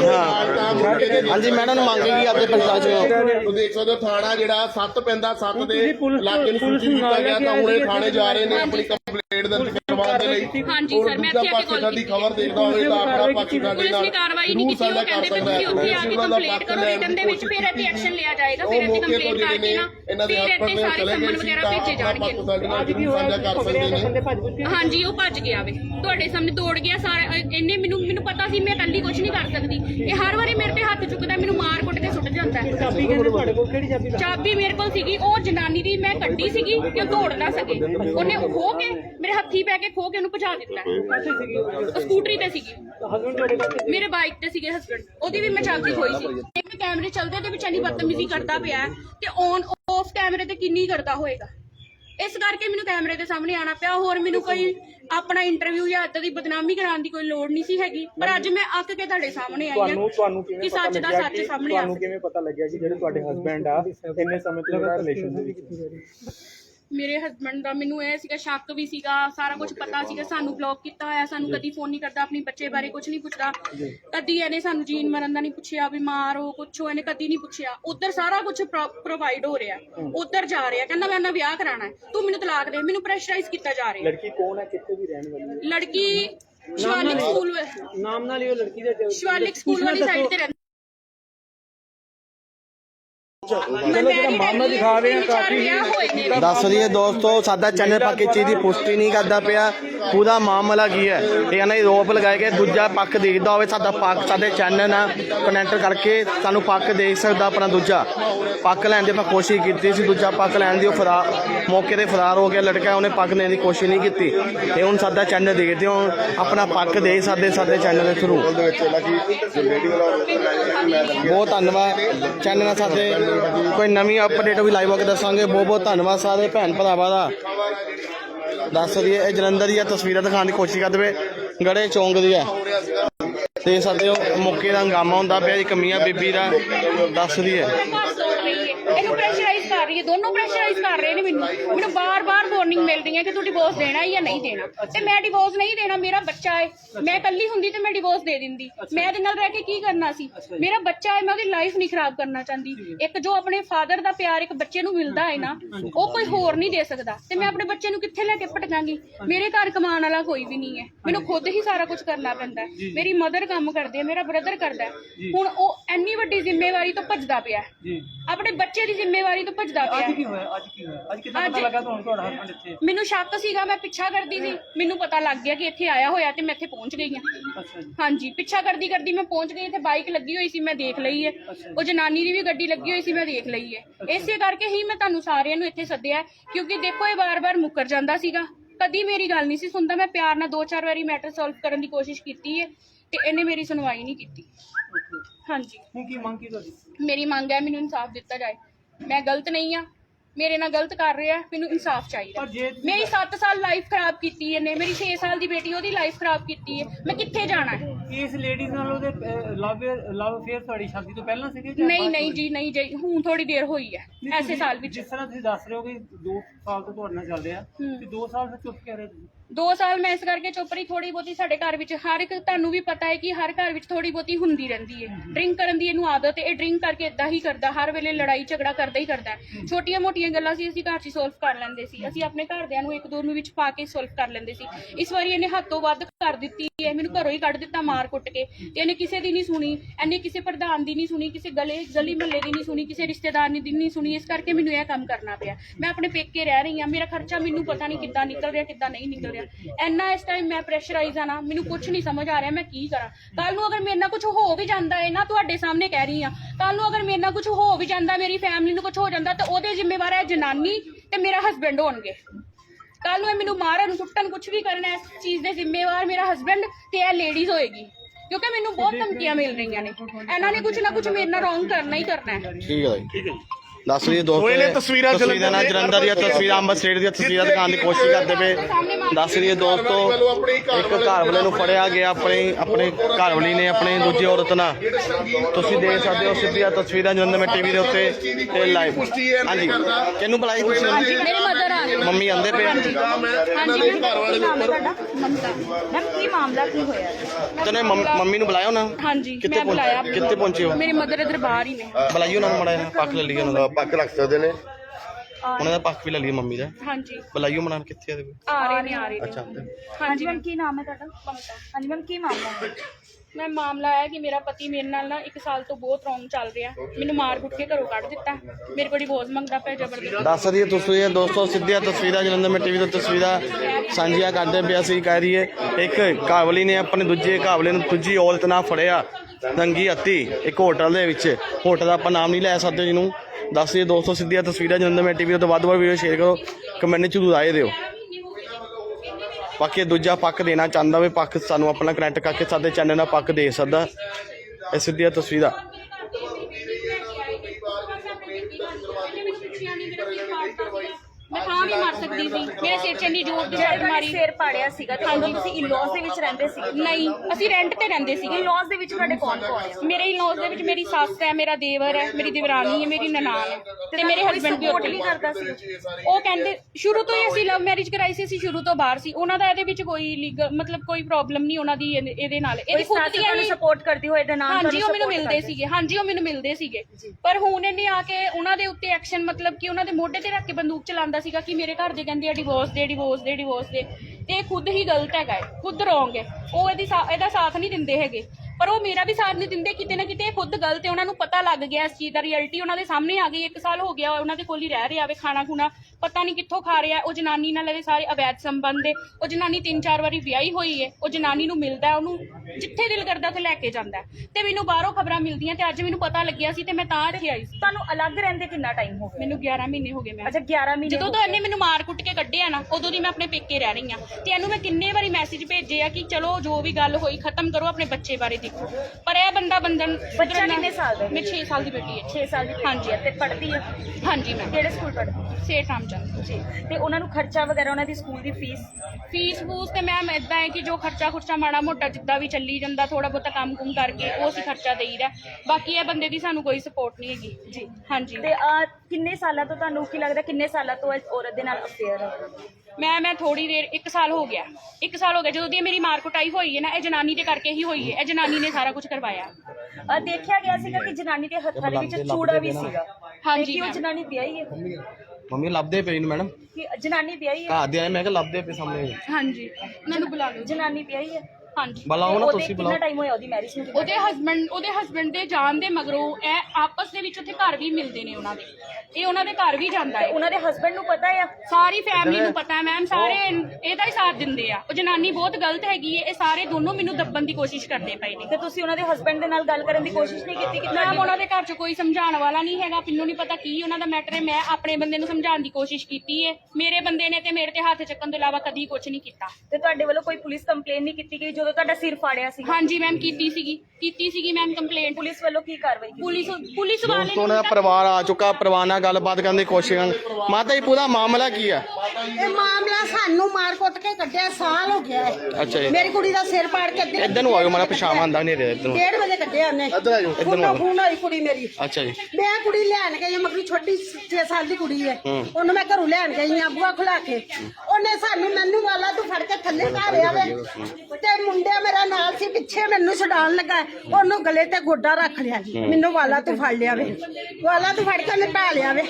ਹਾਂਜੀ ਮੈਡਮ ਮੰਗੇਗੀ ਆਪਦੇ ਪ੍ਰਸ਼ਾਸਨ ਨੂੰ ਤੁਸੀਂ ਦੇਖ ਸਕਦੇ ਹੋ ਥਾਣਾ ਜਿਹੜਾ ਸੱਤ ਪੈਂਦਾ ਸੱਤ ਦੇ ਇਲਾਕੇ ਨੂੰ ਸੂਚਿਤ ਕੀਤਾ ਨਾਲ ਗਿਆ ਤਾਂ ਕੇ ਹੁਣੇ ਆਏ ਥਾਣੇ ਜਾ ਰਹੇ ਨੇ ਆਪਣੀ ਕੰਪਲੇਂਟ ਦਰਜ ਕਰਵਾਉਣ ਦੇ ਲਈ। ਹਾਂਜੀ ਸਰ, ਮੈਂ ਇੱਥੇ ਆ ਕੇ ਕਾਲ ਕੀਤੀ। ਖਬਰ ਦੇਖਦਾ ਹੋਵੇ ਤਾਂ ਆਪਣਾ ਪੱਖ ਸਾਡੇ ਪੁਲਿਸ ਨਾਲ ਨੇ ਕਾਰਵਾਈ ਨਹੀਂ ਕੀਤੀ ਉਹ ਕਹਿੰਦੇ ਵੀ ਤੁਸੀਂ ਉੱਥੇ ਆ ਕੇ ਕੰਪਲੇਂਟ ਕਰੋ ਰਿਟਰਨ ਦੇ ਵਿੱਚ ਫਿਰ ਇੱਥੇ ਐਕਸ਼ਨ ਲਿਆ ਜਾਏਗਾ ਫਿਰ ਇੱਥੇ ਕੰਪਲੇਂਟ ਕਰਕੇ ਨਾ ਇਹਨਾਂ ਦੇ ਫਿਰ ਹੱਥ ਇੱਥੇ ਸਾਰੇ ਸੰਮਨ ਵਗੈਰਾ ਭੇਜੇ ਜਾਣਗੇ। ਨਾਲ ਜ਼ਰੂਰ ਸਾਂਝਾ ਕਰ ਸਕਦੇ ਨੇ। ਹਾਂਜੀ ਉਹ ਭੱਜ ਗਿਆ ਵੇ। ਤੁਹਾਡੇ ਸਾਹਮਣੇ ਦੌੜ ਗਿਆ ਸਾਰਾ ਅ, ਇਹਨੇ ਮੈਨੂੰ ਮੈਨੂੰ ਪਤਾ ਸੀ ਮੈਂ ਇਕੱਲੀ ਕੁਝ ਨਹੀਂ ਕਰ ਸਕਦੀ। ਇਹ ਹਰ ਵਾਰੀ ਮੇਰੇ ਤੇ ਹੱਥ ਚੁੱਕਦਾ ਮੈਨੂੰ ਮਾਰ ਕੁੱਟ ਕੇ ਸੁੱਟ ਜਾਂਦਾ ਹੈ। ਚਾਬੀ ਕਹਿੰਦੇ ਤੁਹਾਡੇ ਕੋਲ ਕਿਹੜੀ ਚਾਬੀ ਚਾਬੀ ਮੇਰੇ ਕੋਲ ਸੀਗੀ ਉਹ ਜਨਾਨੀ ਦੀ ਮੈਂ ਕੱਢੀ ਸੀਗੀ ਕਿ ਉਹ ਦੌੜ ਨਾ ਸਕੇ। ਉਹਨੇ ਖੋ ਕੇ ਮੇਰੇ ਹੱਥੀ ਪੈ ਕੇ ਖੋ ਕੇ ਉਹਨੂੰ ਭਜਾ ਦਿੱਤਾ। ਉਹ ਸਕੂਟਰੀ ਤੇ ਸੀਗੀ। ਮੇਰੇ ਬਾਈਕ ਤੇ ਸੀਗੇ ਹਸਬੰਡ ਉਹਦੀ ਵੀ ਮੈਂ ਚਾਬੀ ਖੋਈ ਸੀ। ਇੱਕ ਕੈਮਰੇ ਚੱਲਦੇ ਦੇ ਵਿੱਚ ਇੰਨੀ ਬਦਤਮੀਜ਼ੀ ਕਰਦਾ ਪਿਆ ਹੈ ਤੇ ਔਨ ਆਫ ਕੈਮਰੇ ਤੇ ਕਿੰਨੀ ਕਰਦਾ ਹੋਏਗਾ। ਇਸ ਕਰਕੇ ਮੈਨੂੰ ਕੈਮਰੇ ਦੇ ਸਾਹਮਣੇ ਆਣਾ ਪਿਆ। ਹੋਰ ਮੈਨੂੰ ਕੋਈ ਆਪਣਾ ਇੰਟਰਵਿਊ ਜਾਂ ਏਦਾਂ ਦੀ ਬਦਨਾਮੀ ਕਰਾਉਣ ਦੀ ਕੋਈ ਲੋੜ ਨਹੀਂ ਸੀ ਹੈਗੀ। ਪਰ ਅੱਜ ਮੈਂ ਅੱਕ ਕੇ ਤੁਹਾਡੇ ਸਾਹਮਣੇ ਆਈ ਤੁਹਾਨੂੰ ਹਾਂ ਤੁਹਾਨੂੰ ਕਿਵੇਂ ਕਿ ਪਤਾ ਸੱਚ ਦਾ ਲੱਗਿਆ ਸੱਚ ਕਿ ਸਾਹਮਣੇ ਆ ਤੁਹਾਨੂੰ ਕਿਵੇਂ ਪਤਾ ਲੱਗਿਆ ਕਿ ਜਿਹੜੇ ਤੁਹਾਡੇ ਹਸਬੰਡ ਆ ਇੰਨੇ ਸਮੇਂ ਤੋਂ ਰਿਲੇਸ਼ਨ ਦੇ ਵਿੱਚ ਮੇਰੇ ਹਸਬੰਡ ਦਾ ਮੈਨੂੰ ਇਹ ਸੀਗਾ ਸ਼ੱਕ ਵੀ ਸੀਗਾ ਸਾਰਾ ਕੁਝ ਪਤਾ ਸੀਗਾ ਸਾਨੂੰ ਬਲੌਕ ਕੀਤਾ ਹੋਇਆ ਸਾਨੂੰ ਕਦੀ ਫੋਨ ਨਹੀਂ ਕਰਦਾ ਆਪਣੇ ਬੱਚੇ ਬਾਰੇ ਕੁਝ ਨਹੀਂ ਪੁੱਛਦਾ। ਕਦੀ ਇਹਨੇ ਸਾਨੂੰ ਜੀਣ ਮਰਨ ਦਾ ਨਹੀਂ ਪੁੱਛਿਆ ਬਿਮਾਰ ਹੋ ਕੁਛ ਹੋ ਇਹਨੇ ਕਦੀ ਨਹੀਂ ਪੁੱਛਿਆ। ਉਧਰ ਸਾਰਾ ਕੁਝ ਪ੍ਰੋਵਾਈਡ ਹੋ ਰਿਹਾ। ਉਧਰ ਜਾ ਰਿਹਾ ਕਹਿੰਦਾ ਮੈਂ ਇਹਨਾਂ ਵਿਆਹ ਕਰਾਣਾ ਹੈ। ਤੂੰ ਮੈਨੂੰ ਤਲਾਕ ਦੇ ਮੈਨੂੰ ਪ੍ਰੈਸ਼ਰਾਈਜ਼ ਕੀਤਾ ਜਾ ਰਿਹਾ। ਲੜਕੀ ਕੌਣ ਹੈ? ਕਿੱਥੇ ਦੀ ਰਹਿਣ ਵਾਲੀ ਹੈ? ਲੜਕੀ ਸ਼ਿਵਾਲਿਕ ਸਕੂਲ ਨਾਮ ਨਾਲ ਹੀ ਉਹ ਲੜਕੀ ਦਾ ਸ਼ਿਵਾਲਿਕ ਸਕੂਲ ਵਾਲੀ ਸਾਈਡ ਤੇ ਰਹਿੰਦੀ ਮਾਮਲਾ ਦਿਖਾ ਰਹੇ ਆ ਕਾਫੀ। ਹੋਏ ਨੇ। ਦੱਸ ਰਹੀਏ ਦੋਸਤੋ ਸਾਡਾ ਚੈਨਲ ਪੱਕ ਇਸ ਚੀਜ਼ ਦੀ ਪੁਸ਼ਟੀ ਨਹੀਂ ਕਰਦਾ ਪਿਆ। ਪੂਰਾ ਮਾਮਲਾ ਕੀ ਹੈ? ਇਹ ਇਹਨਾਂ ਦੀ ਰੋਪ ਲਗਾਏ ਕਿ ਦੂਜਾ ਪੱਖ ਦੇਖਦਾ ਹੋਵੇ ਸਾਡਾ ਪੱਖ ਸਾਡੇ ਚੈਨਲ ਨਾਲ ਕਨੈਕਟ ਕਰਕੇ ਸਾਨੂੰ ਪੱਖ ਦੇਖ ਸਕਦਾ ਆਪਣਾ ਦੂਜਾ। ਪੱਖ ਲੈਣ ਦੀ ਆਪਾਂ ਕੋਸ਼ਿਸ਼ ਕੀਤੀ ਸੀ ਦੂਜਾ ਪੱਖ ਲੈਣ ਦੀ ਉਹ ਫਰਾਰ ਮੌਕੇ ਤੇ ਫਰਾਰ ਹੋ ਗਿਆ ਲੜਕਾ ਉਹਨੇ ਪੱਖ ਲੈਣ ਦੀ ਕੋਸ਼ਿਸ਼ ਨਹੀਂ ਕੀਤੀ। ਤੇ ਹੁਣ ਸਾਡਾ ਚੈਨਲ ਦੇਖਦੇ ਹੋ ਆਪਣਾ ਪੱਖ ਦੇ ਸਕਦੇ ਸਾਡੇ ਚੈਨਲ ਦੇ ਥਰੂ ਬਹੁਤ ਧੰਨਵਾਦ। ਚੈਨਲ ਨਾਲ ਸਾਡੇ। ਕੋਈ ਨਵੀਂ ਅਪਡੇਟ ਵੀ ਲਾਈਵ ਹੋ ਕੇ ਦੱਸਾਂਗੇ। ਬਹੁਤ ਬਹੁਤ ਧੰਨਵਾਦ ਸਾਰੇ ਭੈਣ ਭਰਾਵਾਂ ਦਾ। ਦੱਸ ਦਈਏ, ਇਹ ਜਲੰਧਰ ਦੀਆਂ ਤਸਵੀਰਾਂ ਦਿਖਾਉਣ ਦੀ ਕੋਸ਼ਿਸ਼ ਕਰਦੇ ਵੇ ਗੜੇ ਚੌਂਕ ਦੀ ਹੈ। ਤੇ ਸਾਡੇ ਉਹ ਮੌਕੇ ਦਾ ਹੰਗਾਮਾ ਹੁੰਦਾ ਪਿਆ ਜੀ ਕਮੀਆਂ ਬੀਬੀ ਦਾ। ਦੱਸ ਦਈਏ। ਹੈ ਇਹਨੂੰ ਪ੍ਰੈਸ਼ਰਾਈਜ਼ ਕਰ ਰਹੀ ਹੈ। ਦੋਨੋਂ ਪ੍ਰੈਸ਼ਰਾਈਜ਼ ਕਰ ਰਹੇ ਨੇ ਮੈਨੂੰ। ਮੈਨੂੰ ਬਾਰ-ਬਾਰ ਵਾਰਨਿੰਗ ਮਿਲਦੀ ਹੈ ਕਿ ਤੂੰ ਡਿਵੋਰਸ ਦੇਣਾ ਹੈ ਜਾਂ ਨਹੀਂ ਦੇਣਾ। ਤੇ ਮੈਂ ਡਿਵੋਰਸ ਨਹੀਂ ਦੇਣਾ ਮੇਰਾ ਬੱਚਾ ਹੈ। ਮੈਂ ਇਕੱਲੀ ਹੁੰਦੀ ਤੇ ਮੈਂ ਡਿਵੋਰਸ ਦੇ ਦਿੰਦੀ। ਮੈਂ ਇਹਦੇ ਨਾਲ ਰਹਿ ਕੇ ਕੀ ਕਰਨਾ ਸੀ? ਮੇਰਾ ਬੱਚਾ ਹੈ ਮੈਂ ਉਹਦੀ ਲਾਈਫ ਨਹੀਂ ਖਰਾਬ ਕਰਨਾ ਚਾਹੁੰਦੀ। ਇੱਕ ਜੋ ਆਪਣੇ ਫਾਦਰ ਦਾ ਪਿਆਰ ਇੱਕ ਬੱਚੇ ਨੂੰ ਮਿਲਦਾ ਹੈ ਨਾ ਉਹ ਕੋਈ ਹੋਰ ਨਹੀਂ ਦੇ ਸਕਦਾ। ਤੇ ਮੈਂ ਆਪਣੇ ਬੱਚੇ ਨੂੰ ਕਿੱਥੇ ਲੈ ਕੇ ਭਟਕਾਂਗੀ? ਮੇਰੇ ਘਰ ਕਮਾਉਣ ਵਾਲਾ ਕੋਈ ਵੀ ਨਹੀਂ ਹੈ। ਮੈਨੂੰ ਖੁਦ ਹੀ ਸਾਰਾ ਕੁਝ ਕਰਨਾ ਪੈਂਦਾ ਮੇਰੀ ਮਦਰ ਕੰਮ ਕਰਦੀ ਹੈ ਮੇਰਾ ਬ੍ਰਦਰ ਕਰਦਾ ਹੁਣ ਉਹ ਇੰਨੀ ਵੱਡੀ ਜ਼ਿੰਮੇਵਾਰੀ ਤੋਂ ਭੱਜਦਾ ਪਿਆ ਆਪਣੇ ਬੱਚੇ ਦੀ ਜ਼ਿੰਮੇਵਾਰੀ ਤੋਂ ਭੱਜਦਾ ਅੱਜ। ਕੀ ਹੋਇਆ ਅੱਜ ਕੀ ਹੋਇਆ? ਅੱਜ ਕਿੱਦਾਂ ਪਤਾ ਅੱਜ- ਲੱਗਾ ਤੁਹਾਨੂੰ ਤੁਹਾਡਾ ਹਸਬੰਡ ਇੱਥੇ? ਮੈਨੂੰ ਸ਼ੱਕ ਸੀਗਾ ਮੈਂ ਪਿੱਛਾ ਕਰਦੀ ਸੀ। ਮੈਨੂੰ ਪਤਾ ਲੱਗ ਗਿਆ ਕਿ ਇੱਥੇ ਆਇਆ ਹੋਇਆ ਤੇ ਮੈਂ ਇੱਥੇ ਪਹੁੰਚ ਗਈ ਹਾਂ। ਅੱਛਾ ਜੀ। ਹਾਂਜੀ ਪਿੱਛਾ ਕਰਦੀ ਕਰਦੀ ਮੈਂ ਪਹੁੰਚ ਗਈ ਇੱਥੇ ਬਾਈਕ ਲੱਗੀ ਹੋਈ ਸੀ ਮੈਂ ਦੇਖ ਲਈ ਹੈ। ਉਹ ਜਨਾਨੀ ਦੀ ਵੀ ਗੱਡੀ ਲੱਗੀ ਹੋਈ ਸੀ ਮੈਂ ਦੇਖ ਲਈ ਹੈ। ਇਸੇ ਕਰਕੇ ਹੀ ਮੈਂ ਤੁਹਾਨੂੰ ਸਾਰਿਆਂ ਨੂੰ ਇੱਥੇ ਸੱਦਿਆ ਹੈ, ਕਿਉਂਕਿ ਦੇਖੋ ਇਹ ਵਾਰ-ਵਾਰ ਮੁੱਕਰ ਜਾਂਦਾ ਸੀਗਾ। ਕਦੀ ਮੇਰੀ ਗੱਲ ਨਹੀਂ ਸੀ ਸੁਣਦਾ ਮੈਂ ਪਿਆਰ ਨਾਲ ਦੋ ਚਾਰ ਵਾਰੀ ਮੈਟਰ ਸੋਲਵ ਕਰਨ ਦੀ ਕੋਸ਼ਿਸ਼ ਕੀਤੀ ਹੈ ਤੇ ਇਹਨੇ ਮੇਰੀ ਸੁਣਵਾਈ ਨਹੀਂ ਕੀਤੀ। ਹਾਂਜੀ। ਹੁਣ ਕੀ ਮੰਗ ਕੀ ਤੁਹਾਡੀ? ਮੇਰੀ ਮੰਗ ਹੈ ਮੈਨੂੰ ਇਨਸਾਫ ਦਿੱਤਾ ਜਾਏ। ਮੈਂ ਗਲਤ ਨਹੀਂ ਆ। ਮੇਰੇ ਨਾਲ ਗਲਤ ਕਰ ਰਿਹਾ ਮੈਨੂੰ ਇਨਸਾਫ ਚਾਹੀਦਾ। ਪਰ ਜੇ ਮੇਰੀ 7 ਸਾਲ ਲਾਈਫ ਖਰਾਬ ਕੀਤੀ ਇਹਨੇ ਮੇਰੀ 6 ਸਾਲ ਦੀ ਬੇਟੀ ਉਹਦੀ ਲਾਈਫ ਖਰਾਬ ਕੀਤੀ ਹੈ। ਮੈਂ ਕਿੱਥੇ ਜਾਣਾ ਹੈ? ਇਸ ਲੇਡੀਜ਼ ਨਾਲ ਉਹਦੇ ਲਵ ਲਵ ਅਫੇਅਰ ਤੁਹਾਡੀ ਸ਼ਾਦੀ ਤੋਂ ਪਹਿਲਾਂ ਸੀਗੇ ਜਾਂ ਨਹੀਂ ਬਾਅਦ ਨਹੀਂ ਜੀ ਨਹੀਂ ਜੀ ਹੁਣ ਥੋੜੀ ਦੇਰ ਹੋਈ ਹੈ ਨਹੀਂ, ਐਸੇ ਤੁਸੀਂ- ਸਾਲ ਵਿੱਚ। ਜਿਸ ਤਰ੍ਹਾਂ ਤੁਸੀਂ ਦੱਸ ਰਹੇ ਹੋ ਕਿ 2 ਸਾਲ ਤੋਂ ਤੁਹਾਡੇ ਨਾਲ ਚੱਲ ਰਿਹਾ ਹੂੰ। ਤੇ 2 ਸਾਲ ਤੋਂ ਚੁੱਪ ਕਰ ਰਹੇ ਤੁਸੀਂ? ਦੋ ਸਾਲ ਮੈਂ ਇਸ ਕਰਕੇ ਚੁੱਪ ਰਹੀ ਥੋੜੀ ਬਹੁਤੀ ਸਾਡੇ ਘਰ ਵਿੱਚ ਹਰ ਇੱਕ ਤੁਹਾਨੂੰ ਵੀ ਪਤਾ ਹੈ ਕਿ ਹਰ ਘਰ ਵਿੱਚ ਥੋੜੀ ਬਹੁਤੀ ਹੁੰਦੀ ਰਹਿੰਦੀ ਹੈ। ਡਰਿੰਕ ਕਰਨ ਦੀ ਇਹਨੂੰ ਆਦਤ ਹੈ ਇਹ ਡਰਿੰਕ ਕਰਕੇ ਇਦਾਂ ਹੀ ਕਰਦਾ, ਹਰ ਵੇਲੇ ਲੜਾਈ ਝਗੜਾ ਕਰਦਾ ਹੀ ਕਰਦਾ ਹੈ। ਛੋਟੀਆਂ ਮੋਟੀਆਂ ਗੱਲਾਂ ਸੀ, ਅਸੀਂ ਘਰ 'ਚ ਸੋਲਵ ਕਰ ਲੈਂਦੇ ਸੀ। ਅਸੀਂ ਆਪਣੇ ਘਰਦਿਆਂ ਨੂੰ ਇੱਕ ਦੋ ਨੂੰ ਵਿੱਚ ਪਾ ਕੇ ਸੋਲਵ ਕਰ ਲੈਂਦੇ ਸੀ। ਇਸ ਵਾਰੀ ਇਹਨੇ ਹੱਥੋਂ ਵੱਧ ਕਰ ਦਿੱਤੀ ਹੈ, ਮੈਨੂੰ ਘਰੋਂ ਹੀ ਕੱਢ ਦਿੱਤਾ ਮਾਰ ਕੁੱਟ ਕੇ ਤੇ ਇਹਨੇ ਕਿਸੇ ਦੀ ਨਹੀਂ ਸੁਣੀ, ਇਹਨੇ ਕਿਸੇ ਪ੍ਰਧਾਨ ਦੀ ਨਹੀਂ ਸੁਣੀ, ਕਿਸੇ ਗਲੇ, ਗਲੀ ਮਹੱਲੇ ਦੀ ਨਹੀਂ ਸੁਣੀ, ਕਿਸੇ ਰਿਸ਼ਤੇਦਾਰ ਦੀ ਨਹੀਂ ਸੁਣੀ, ਇਸ ਕਰਕੇ ਮੈਨੂੰ ਇਹ ਕੰਮ ਕਰਨਾ ਪਿਆ। ਮੈਂ ਆਪਣੇ ਪੇਕੇ ਰਹਿ ਰਹੀ ਹਾਂ, ਮੇਰਾ ਖਰਚਾ ਮੈਨੂੰ ਪਤਾ ਨਹੀਂ ਕਿੱਦਾਂ ਨਿਕਲ ਰਿਹਾ, ਕਿੱਦਾਂ ਨਹੀਂ ਨਿਕਲ ਰਿਹਾ ਐਨਾ ਇਸ ਟਾਈਮ ਮੈਂ ਪ੍ਰੈਸ਼ਰਾਈਜ਼ ਆ ਨਾ ਮੈਨੂੰ ਕੁਝ ਨਹੀਂ ਸਮਝ ਆ ਰਿਹਾ ਮੈਂ ਕੀ ਕਰਾਂ। ਕੱਲ ਨੂੰ ਅਗਰ ਮੇਰੇ ਨਾਲ ਕੁਝ ਹੋ ਵੀ ਜਾਂਦਾ ਹੈ ਨਾ ਤੁਹਾਡੇ ਸਾਹਮਣੇ ਕਹਿ ਰਹੀ ਹਾਂ ਕੱਲ ਨੂੰ ਅਗਰ ਮੇਰੇ ਨਾਲ ਕੁਝ ਹੋ ਵੀ ਜਾਂਦਾ ਮੇਰੀ ਫੈਮਿਲੀ ਨੂੰ ਕੁਝ ਹੋ ਜਾਂਦਾ ਤਾਂ ਉਹਦੇ ਜ਼ਿੰਮੇਵਾਰ ਹੈ ਜਨਾਨੀ ਤੇ ਮੇਰਾ ਹਸਬੰਡ ਹੋਣਗੇ। ਕੱਲ ਨੂੰ ਇਹ ਮੈਨੂੰ ਮਾਰਨ ਸੁੱਟਣ ਕੁਝ ਵੀ ਕਰਨਾ ਇਸ ਚੀਜ਼ ਦੇ ਜ਼ਿੰਮੇਵਾਰ ਮੇਰਾ ਹਸਬੰਡ ਤੇ ਇਹ ਲੇਡੀਜ਼ ਹੋਏਗੀ। ਕਿਉਂਕਿ ਮੈਨੂੰ ਬਹੁਤ ਧਮਕੀਆਂ ਮਿਲ ਰਹੀਆਂ ਨੇ। ਇਹਨਾਂ ਨੇ ਕੁਝ ਨਾ ਕੁਝ ਮੇਰੇ ਨਾਲ ਰੋਂਗ ਕਰਨਾ ਹੀ ਕਰਨਾ ਹੈ। ਠੀਕ ਹੈ ਜੀ ਠੀਕ ਹੈ ਦੱਸ ਰਹੀ ਦੋਸਤੋ ਨੇ ਤਸਵੀਰਾਂ ਤਸਵੀਰਾਂ ਨਾਲ ਜਲੰਧਰ ਦੀਆਂ ਤਸਵੀਰਾਂ ਅੰਮ੍ਰਿਤ ਸਟੇਟ ਦੀਆਂ ਤਸਵੀਰਾਂ ਦਿਖਾਉਣ ਦੀ ਕੋਸ਼ਿਸ਼ ਕਰਦੇ ਪਏ। ਦੱਸ ਰਹੀ ਦੋਸਤੋ ਇੱਕ ਘਰ ਵਾਲੇ ਨੂੰ ਫੜਿਆ ਗਿਆ ਆਪਣੇ ਆਪਣੇ ਘਰ ਵਾਲੀ ਨੇ ਆਪਣੇ ਦੂਜੀ ਔਰਤ ਨਾਲ। ਤੁਸੀਂ ਦੇਖ ਸਕਦੇ ਹੋ ਸਿੱਧੀਆਂ ਤਸਵੀਰਾਂ ਜਲੰਧਰ ਮੈਂ ਟੀਵੀ ਦੇ ਉੱਤੇ ਤੇ ਲਾਈਵ ਹਾਂਜੀ। ਕਿਹਨੂੰ ਬੁਲਾਈ ਤੁਸੀਂ? ਮੇਰੀ ਮਦਰ ਆ। ਗਈ ਮੰਮੀ ਆਂਦੇ ਪਏ। ਹਾਂਜੀ ਮੈਮ ਘਰ ਵਾਲੇ ਦੇ ਉੱਪਰ ਮਮਤਾ। ਮੈਮ ਕੀ ਮਾਮਲਾ ਕੀ ਹੋਇਆ? ਤਨੇ ਮੰਮੀ ਨੂੰ ਬੁਲਾਇਆ ਉਹਨਾਂ? ਹਾਂਜੀ ਕਿੱਥੇ ਮੈਂ ਬੁਲਾਇਆ ਪਹੁੰਚ- ਕਿੱਥੇ ਪਹੁੰਚੇ ਹੋ? ਮੇਰੇ ਮਦਰ ਇਧਰ ਬਾਹਰ ਹੀ ਨੇ। ਬੁਲਾਈਓ ਉਹਨਾਂ ਨੂੰ ਮੜਾ ਪੱਖ ਲੈ ਲਈ ਉਹਨਾਂ ਦਾ। ਪੱਕ ਰੱਖ ਸਕਦੇ ਨੇ। ਉਹਨਾਂ ਦਾ ਪੱਖ ਵੀ ਲੈ ਲਈ ਮੰਮੀ ਦਾ। ਹਾਂਜੀ। ਬੁਲਾਈਓ ਮਣਾ ਕਿੱਥੇ ਆ ਦੇ ਆ ਰਹੇ ਨੇ ਆ ਰਹੇ ਨੇ। ਅੱਛਾ। ਹਾਂਜੀ ਮੈਮ। ਕੀ ਨਾਮ ਹੈ ਤੁਹਾਡਾ? ਮਮਤਾ। ਹਾਂਜੀ ਮੈਮ ਕੀ ਮਾਮਲਾ ਹੈ? ਮੈਂ ਮਾਮਲਾ ਹੈ ਕਿ ਮੇਰਾ ਪਤੀ ਮੇਰੇ ਨਾਲ ਨਾ 1 ਸਾਲ ਤੋਂ ਬਹੁਤ ਰੌਂਗ ਚੱਲ ਰਿਹਾ। ਮੈਨੂੰ ਮਾਰ ਕੁੱਟ ਕੇ ਘਰੋਂ ਕੱਢ ਦਿੱਤਾ। ਮੇਰੇ ਕੋਲ ਡਿਵੋਰਸ ਮੰਗਦਾ ਪਿਆ, ਜ਼ਬਰਦਸਤੀ। ਦੱਸ ਦਈਏ ਤੁਸੀਂ ਇਹ ਦੋਸਤੋ ਸਿੱਧੀਆਂ ਤਸਵੀਰਾਂ ਜਲੰਧਰ ਮੈਂ ਟੀਵੀ ਤੇ ਤਸਵੀਰਾਂ ਸਾਂਝੀਆਂ ਕਰਦੇ ਪਿਆ ਸੀ, ਕਹਿ ਰਹੀਏ ਇੱਕ ਕਾਵਲੀ ਨੇ ਆਪਣੇ ਦੂਜੇ ਕਾਵਲੇ ਨੂੰ ਦੂਜੀ ਔਰਤ ਨਾਲ ਫੜਿਆ, ਨੰਗੀ ਹੱਤੀ ਇੱਕ ਹੋਟਲ ਦੇ ਵਿੱਚ। ਹੋਟਲ ਦਾ ਆਪਾਂ ਨਾਮ ਨਹੀਂ ਲੈ ਸਕਦੇ ਜਿਹਨੂੰ। ਦੱਸ ਰਹੀ ਦੋਸਤੋ ਸਿੱਧੀਆਂ ਤਸਵੀਰਾਂ ਜਲੰਧਰ ਮੈਂ ਟੀਵੀ ਤੇ ਵੱਧ ਵੱਧ ਵੀਡੀਓ ਸ਼ੇਅਰ ਕਰੋ ਕਮੈਂਟ ਚ ਜ਼ਰੂਰ ਦਿਓ। ਬਾਕੀ ਦੂਜਾ ਪੱਕ ਦੇਣਾ ਚਾਹੁੰਦਾ ਵੀ ਪੱਕ ਸਾਨੂੰ ਆਪਣਾ ਕਨੈਕਟ ਕਰਕੇ ਸਾਡੇ ਚੈਨਲ ਨਾਲ ਪੱਕ ਦੇ ਸਕਦਾ। ਇਹ ਸਿੱਧੀਆਂ ਤਸਵੀਰਾਂ। ਮੈਂ ਤਾਂ ਵੀ ਮਰ ਸਕਦੀ ਸੀ। ਮੇਰੇ ਸਿਰ 'ਚ ਇੰਨੀ ਦੀ ਸੱਟ ਮਾਰੀ। ਸਿਰ ਪਾੜਿਆ ਸੀਗਾ ਤੇ ਉਦੋਂ ਤੁਸੀਂ ਇਲੌਸ ਦੇ ਵਿੱਚ ਰਹਿੰਦੇ ਸੀਗੇ? ਨਹੀਂ ਅਸੀਂ ਰੈਂਟ ਤੇ ਰਹਿੰਦੇ ਸੀਗੇ। ਇਲੌਸ ਦੇ ਵਿੱਚ ਤੁਹਾਡੇ ਕੌਣ ਕੌਣ ਆ? ਮੇਰੇ ਇਲੌਸ ਦੇ ਵਿੱਚ ਮੇਰੀ ਸੱਸ ਹੈ ਮੇਰਾ ਦੇਵਰ ਹੈ ਮੇਰੀ ਦੇਵਰਾਨੀ ਹੈ ਮੇਰੀ ਨਨਾਣ ਹੈ ਤੇ ਮੇਰੇ ਹਸਬੰਡ ਵੀ ਉੱਥੇ ਕਰਦਾ ਸੀ? ਉਹ ਕਹਿੰਦੇ ਸ਼ੁਰੂ ਤੋਂ ਹੀ ਅਸੀਂ ਲਵ ਮੈਰਿਜ ਕਰਾਈ ਸੀ ਅਸੀਂ ਸ਼ੁਰੂ ਤੋਂ ਬਾਹਰ ਸੀ। ਉਹਨਾਂ ਦਾ ਇਹਦੇ ਵਿੱਚ ਕੋਈ ਲੀਗਲ ਮਤਲਬ ਕੋਈ ਪ੍ਰੋਬਲਮ ਨਹੀਂ ਉਹਨਾਂ ਦੀ ਇਹਦੇ ਨਾਲ। ਇਹਦੀ ਖੁਦ ਦੀ ਤੁਹਾਨੂੰ ਸਪੋਰਟ ਕਰਦੀ ਹੋਏ ਦਾ ਨਾਮ ਹਾਂਜੀ ਉਹ ਮੈਨੂੰ ਮਿਲਦੇ ਸੀਗੇ। ਹਾਂਜੀ ਉਹ ਮੈਨੂੰ ਮਿਲਦੇ ਸੀਗੇ। ਪਰ ਹੁਣ ਇਹਨੇ ਆ ਕੇ ਉਹਨਾਂ ਦੇ ਉੱਤੇ ਐਕਸ਼ਨ ਮਤਲਬ ਕਿ ਉਹਨਾਂ ਦੇ ਮੋਢੇ ਤੇ ਰੱਖ ਕੇ ਬੰਦੂਕ ਚਲਾਉਂਦਾ ਸੀਗਾ ਕਿ ਮੇਰੇ ਘਰ ਦੇ ਕਹਿੰਦੇ ਆ ਡਿਵੋਰਸ ਦੇ ਡਿਵੋਰਸ ਦੇ ਡਿਵੋਰਸ ਦੇ। ਤੇ ਇਹ ਖੁਦ ਹੀ ਗਲਤ ਹੈਗਾ ਹੈ, ਖੁਦ ਰੋਂਗ ਹੈ। ਉਹ ਇਹਦੀ ਸਾ- ਇਹਦਾ ਸਾਥ ਨਹੀਂ ਦਿੰਦੇ ਹੈਗੇ। ਪਰ ਉਹ ਮੇਰਾ ਵੀ ਸਾਥ ਨਹੀਂ ਦਿੰਦੇ ਕਿਤੇ ਨਾ ਕਿਤੇ ਇਹ ਖੁਦ ਗਲਤ ਹੈ ਉਹਨਾਂ ਨੂੰ ਪਤਾ ਲੱਗ ਗਿਆ ਇਸ ਚੀਜ਼ ਦਾ ਰਿਐਲਿਟੀ ਉਹਨਾਂ ਦੇ ਸਾਹਮਣੇ ਆ ਗਈ ਇੱਕ ਸਾਲ ਹੋ ਗਿਆ ਉਹਨਾਂ ਦੇ ਕੋਲ ਹੀ ਰਹਿ ਰਿਹਾ ਵੇ ਖਾਣਾ ਖੁਣਾ ਪਤਾ ਨਹੀਂ ਕਿੱਥੋਂ ਖਾ ਰਿਹਾ ਉਹ ਜਨਾਨੀ ਨਾਲ ਇਹਦੇ ਸਾਰੇ ਅਵੈਧ ਸੰਬੰਧ ਹੈ ਉਹ ਜਨਾਨੀ ਤਿੰਨ ਚਾਰ ਵਾਰੀ ਵਿਆਹੀ ਹੋਈ ਹੈ ਉਹ ਜਨਾਨੀ ਨੂੰ ਮਿਲਦਾ ਉਹਨੂੰ ਜਿੱਥੇ ਦਿਲ ਕਰਦਾ ਉੱਥੇ ਲੈ ਕੇ ਜਾਂਦਾ। ਤੇ ਮੈਨੂੰ ਬਾਹਰੋਂ ਖਬਰਾਂ ਮਿਲਦੀਆਂ ਤੇ ਅੱਜ ਮੈਨੂੰ ਪਤਾ ਲੱਗਿਆ ਸੀ ਤੇ ਮੈਂ ਤਾਂ ਇੱਥੇ ਆਈ ਸੀ। ਤੁਹਾਨੂੰ ਅਲੱਗ ਰਹਿੰਦੇ ਕਿੰਨਾ ਟਾਈਮ ਹੋ ਗਿਆ? ਮੈਨੂੰ 11 ਮਹੀਨੇ ਹੋ ਗਏ ਮੈਂ। ਅੱਛਾ 11 ਮਹੀਨੇ ਜਦੋਂ ਤੋਂ ਇਹਨੇ ਮੈਨੂੰ ਮਾਰ ਕੁੱਟ ਕੇ ਕੱਢਿਆ ਨਾ ਉਦੋਂ ਦੀ ਮੈਂ ਆਪਣੇ ਪੇਕੇ ਰਹਿ ਰਹੀ ਹਾਂ। ਤੇ ਇਹਨੂੰ ਮੈਂ ਕਿੰਨੇ ਵਾਰੀ ਮੈਸੇਜ ਭੇਜੇ ਆ ਕਿ ਚਲੋ ਜੋ ਵੀ ਗੱਲ ਹੋਈ ਖਤਮ ਕਰੋ ਆਪਣੇ ਬੱਚੇ ਬਾਰੇ ਦੇਖੋ। ਪਰ ਇਹ ਬੰਦਾ ਬੰਦਨ ਬੱਚਾ ਕਿੰਨੇ ਸਾਲ ਦਾ ਹੈ? ਮੇਰੀ 6 ਸਾਲ ਦੀ ਬੇਟੀ ਹੈ। 6 ਸਾਲ ਦੀ ਹਾਂਜੀ। ਤੇ ਪੜ੍ਹਦੀ ਹੈ? ਹਾਂਜੀ ਮੈਂ ਕਿਹੜੇ ਸਕੂਲ ਪੜ੍ਹਦੀ ਹੈ? ਸੇਠ ਰਾਮਚੰਦ। ਜੀ। ਤੇ ਉਹਨਾਂ ਨੂੰ ਖਰਚਾ ਵਗੈਰਾ ਉਹਨਾਂ ਦੀ ਸਕੂਲ ਦੀ ਫੀਸ? ਫੀਸ ਫੂਸ ਤੇ ਮੈਮ ਇਦਾਂ ਹੈ ਕਿ ਜੋ ਖਰਚਾ ਖੁਰਚਾ ਮਾੜਾ ਮੋਟਾ ਜਿੱਦਾਂ ਵੀ ਚੱਲੀ ਜਾਂਦਾ ਥੋੜਾ ਬਹੁਤਾ ਕੰਮ ਕੁਮ ਕਰਕੇ ਉਹ ਅਸੀਂ ਖਰਚਾ ਦੇਈਦਾ ਬਾਕੀ ਇਹ ਬੰਦੇ ਦੀ ਸਾਨੂੰ ਕੋਈ ਸਪੋਰਟ ਨਹੀਂ ਹੈਗੀ। ਜੀ। ਹਾਂਜੀ। ਤੇ ਆ ਕਿੰਨੇ ਸਾਲਾਂ ਤੋਂ ਤੁਹਾਨੂੰ ਕੀ ਲੱਗਦਾ ਕਿੰਨੇ ਸਾਲਾਂ ਤੋਂ ਇਸ ਔਰਤ ਦੇ ਨਾਲ ਅਫੇਅਰ ਹੈ? ਮੈਂ ਮੈਂ ਥੋੜੀ ਦੇਰ 1 ਸਾਲ ਹੋ ਗਿਆ। 1 ਸਾਲ ਹੋ ਗਿਆ ਜਦੋਂ ਦੀ ਇਹ ਮੇਰੀ ਮਾਰ ਕੁਟਾਈ ਹੋਈ ਹੈ ਨਾ ਇਹ ਜਨਾਨੀ ਦੇ ਕਰਕੇ ਹੀ ਹੋਈ ਹੈ। ਇਹ ਜਨਾਨੀ ਨੇ ਸਾਰਾ ਕੁਝ ਕਰਵਾਇਆ। ਆ ਦੇਖਿਆ ਗਿਆ ਸੀਗਾ ਕਿ ਜਨਾਨੀ ਦੇ ਹੱਥਾਂ ਦੇ ਵਿੱਚ ਚੂੜਾ ਵੀ ਸੀਗਾ। ਹਾਂਜੀ, ਕੀ ਉਹ। ਜਨਾਨੀ ਵਿਆਹੀ ਹੈ? ਮੰਮੀ ਲੱਭਦੇ ਪਏ ਨੂੰ ਮੈਡਮ? ਕਿ ਜਨਾਨੀ ਵਿਆਹੀ ਹੈ? ਘਰ ਦੇ ਆਏ ਮੈਂ ਕਿਹਾ ਲੱਭਦੇ ਪਏ ਸਾਹਮਣੇ। ਹਾਂਜੀ ਮੈਨੂੰ ਬੁਲਾ ਲਓ। ਜਨਾਨੀ ਵਿਆਹੀ ਹੈ? ਹਾਂਜੀ। ਬੁਲਾਓ ਨਾ ਉਹਦੇ ਤੁਸੀਂ ਕਿੰਨਾ ਬੁਲਾਓ। ਟਾਈਮ ਹੋਇਆ ਉਹਦੀ ਮੈਰਿਜ ਨੂੰ ਉਹਦੇ ਹਸਬੰਡ ਉਹਦੇ ਹਸਬੰਡ ਦੇ ਜਾਣ ਦੇ ਮਗਰੋਂ ਇਹ ਆਪਸ ਦੇ ਵਿੱਚ ਉੱਥੇ ਘਰ ਵੀ ਮਿਲਦੇ ਨੇ ਉਹਨਾਂ ਦੇ। ਇਹ ਉਹਨਾਂ ਦੇ ਘਰ ਵੀ ਜਾਂਦਾ ਹੈ। ਉਹਨਾਂ ਦੇ ਹਸਬੰਡ ਨੂੰ ਪਤਾ ਹੈ ਸਾਰੀ ਫੈਮਿਲੀ ਨੂੰ ਪਤਾ ਹੈ ਮੈਮ ਸਾਰੇ ਇਹਦਾ ਹੀ ਸਾਥ ਦਿੰਦੇ ਆ। ਉਹ ਜਨਾਨੀ ਬਹੁਤ ਗਲਤ ਹੈਗੀ ਹੈ ਇਹ ਸਾਰੇ ਦੋਨੋਂ ਮੈਨੂੰ ਦੱਬਣ ਦੀ ਕੋਸ਼ਿਸ਼ ਕਰਦੇ ਪਏ ਨੇ। ਤੇ ਤੁਸੀਂ ਉਹਨਾਂ ਦੇ ਹਸਬੰਡ ਦੇ ਨਾਲ ਗੱਲ ਕਰਨ ਦੀ ਕੋਸ਼ਿਸ਼ ਨਹੀਂ ਕੀਤੀ ਕਿ ਮੈਮ ਉਹਨਾਂ ਦੇ ਘਰ 'ਚ ਕੋਈ ਸਮਝਾਉਣ ਵਾਲਾ ਨਹੀਂ ਹੈਗਾ ਮੈਨੂੰ ਨਹੀਂ ਪਤਾ ਕੀ ਉਹਨਾਂ ਦਾ ਮੈਟਰ ਹੈ। ਮੈਂ ਆਪਣੇ ਬੰਦੇ ਨੂੰ ਸਮਝਾਉਣ ਦੀ ਕੋਸ਼ਿਸ਼ ਕੀਤੀ ਹੈ। ਮੇਰੇ ਬੰਦੇ ਨੇ ਤੇ ਮੇਰੇ ਤੇ ਹੱਥ ਚੱਕਣ ਤੋਂ ਇਲਾਵਾ ਕਦੀ ਕੁਝ ਨਹੀਂ ਕੀਤਾ। ਤੇ ਤੁਹਾਡੇ ਵੱਲੋਂ ਕੋਈ ਪੁਲਿਸ ਕੰਪਲੇਨ ਨਹੀਂ ਕੀਤੀ ਗਈ ਜਦੋਂ ਤੁਹਾਡਾ ਸਿਰ ਫਾੜਿਆ ਸੀ ਹਾਂਜੀ ਮੈਮ ਕੀਤੀ ਸੀਗੀ। ਕੀਤੀ ਸੀਗੀ ਮੈਮ ਕੰਪਲੇਂਟ ਪੁਲਿਸ ਵੱਲੋਂ ਕੀ ਕਾਰਵਾਈ ਕੀਤੀ ਪੁਲਿਸ ਪੁਲਿਸ ਵਾਲੇ ਦੋਸਤੋ ਉਹਨਾਂ ਦਾ ਪਰਿਵਾਰ ਆ ਚੁੱਕਾ ਪਰਿਵਾਰ ਨਾਲ ਗੱਲਬਾਤ ਕਰਨ ਦੀ ਕੋਸ਼ਿਸ਼ ਕਰਨ। ਮਾਤਾ ਜੀ ਪੂਰਾ ਮਾਮਲਾ ਕੀ ਹੈ ਇਹ ਮਾਮਲਾ ਸਾਨੂੰ ਮਾਰ ਕੁੱਟ ਕੇ ਕੱਢਿਆ ਸਾਲ ਹੋ ਗਿਆ ਹੈ ਅੱਛਾ ਜੀ। ਮੇਰੀ ਕੁੜੀ ਦਾ ਸਿਰ ਪਾੜ ਕੇ ਅੱਧੀ ਇੱਧਰ ਨੂੰ ਆਇਓ ਮਾੜਾ ਪਿਛਾਵਾਂ ਆਂਦਾ ਨਹੀਂ ਰਿਹਾ ਇੱਧਰ ਨੂੰ। ਡੇਢ ਵਜੇ ਕੱਢਿਆ ਉਹਨੇ। ਇੱਧਰ ਆ ਜਾਓ, ਇੱਧਰ ਨੂੰ ਖੂਨੋ ਆਓ। ਖੂਨ ਹੋਈ ਕੁੜੀ ਮੇਰੀ। ਅੱਛਾ ਜੀ। ਮੈਂ ਕੁੜੀ ਲੈਣ ਗਈ ਹਾਂ, ਮਗਰੀ ਛੋਟੀ 6 ਸਾਲ ਦੀ ਕੁੜੀ ਹੈ। ਉਹਨੂੰ ਮੈਂ ਘਰੋਂ ਲੈਣ ਗਈ ਆ ਬੂਆ ਖੁਲਾ ਕੇ। ਉਹਨੇ ਸਾਨੂੰ ਮੈਨੂੰ ਵਾਲਾ ਤੂੰ ਫੜ ਕੇ ਥੱਲੇ ਘਾਰਿਆ ਵੇ। ਤੇ ਮੁੰਡੇ ਮੇਰਾ ਨਾਲ ਸੀ ਪਿੱਛੇ ਮੈਨੂੰ ਛਡਾਉਣ ਲੱਗਾ। ਉਹਨੂੰ ਗਲੇ ਤੇ ਗੋਡਾ ਰੱਖ ਲਿਆ ਜੀ। ਮੈਨੂੰ ਵਾਲਾ ਤੂੰ ਫੜ ਲਿਆ ਵੇ। ਵਾਲਾ ਤੂੰ ਫੜ ਕੇ ਉਹਨੇ ਲਿਆ ਵੇ।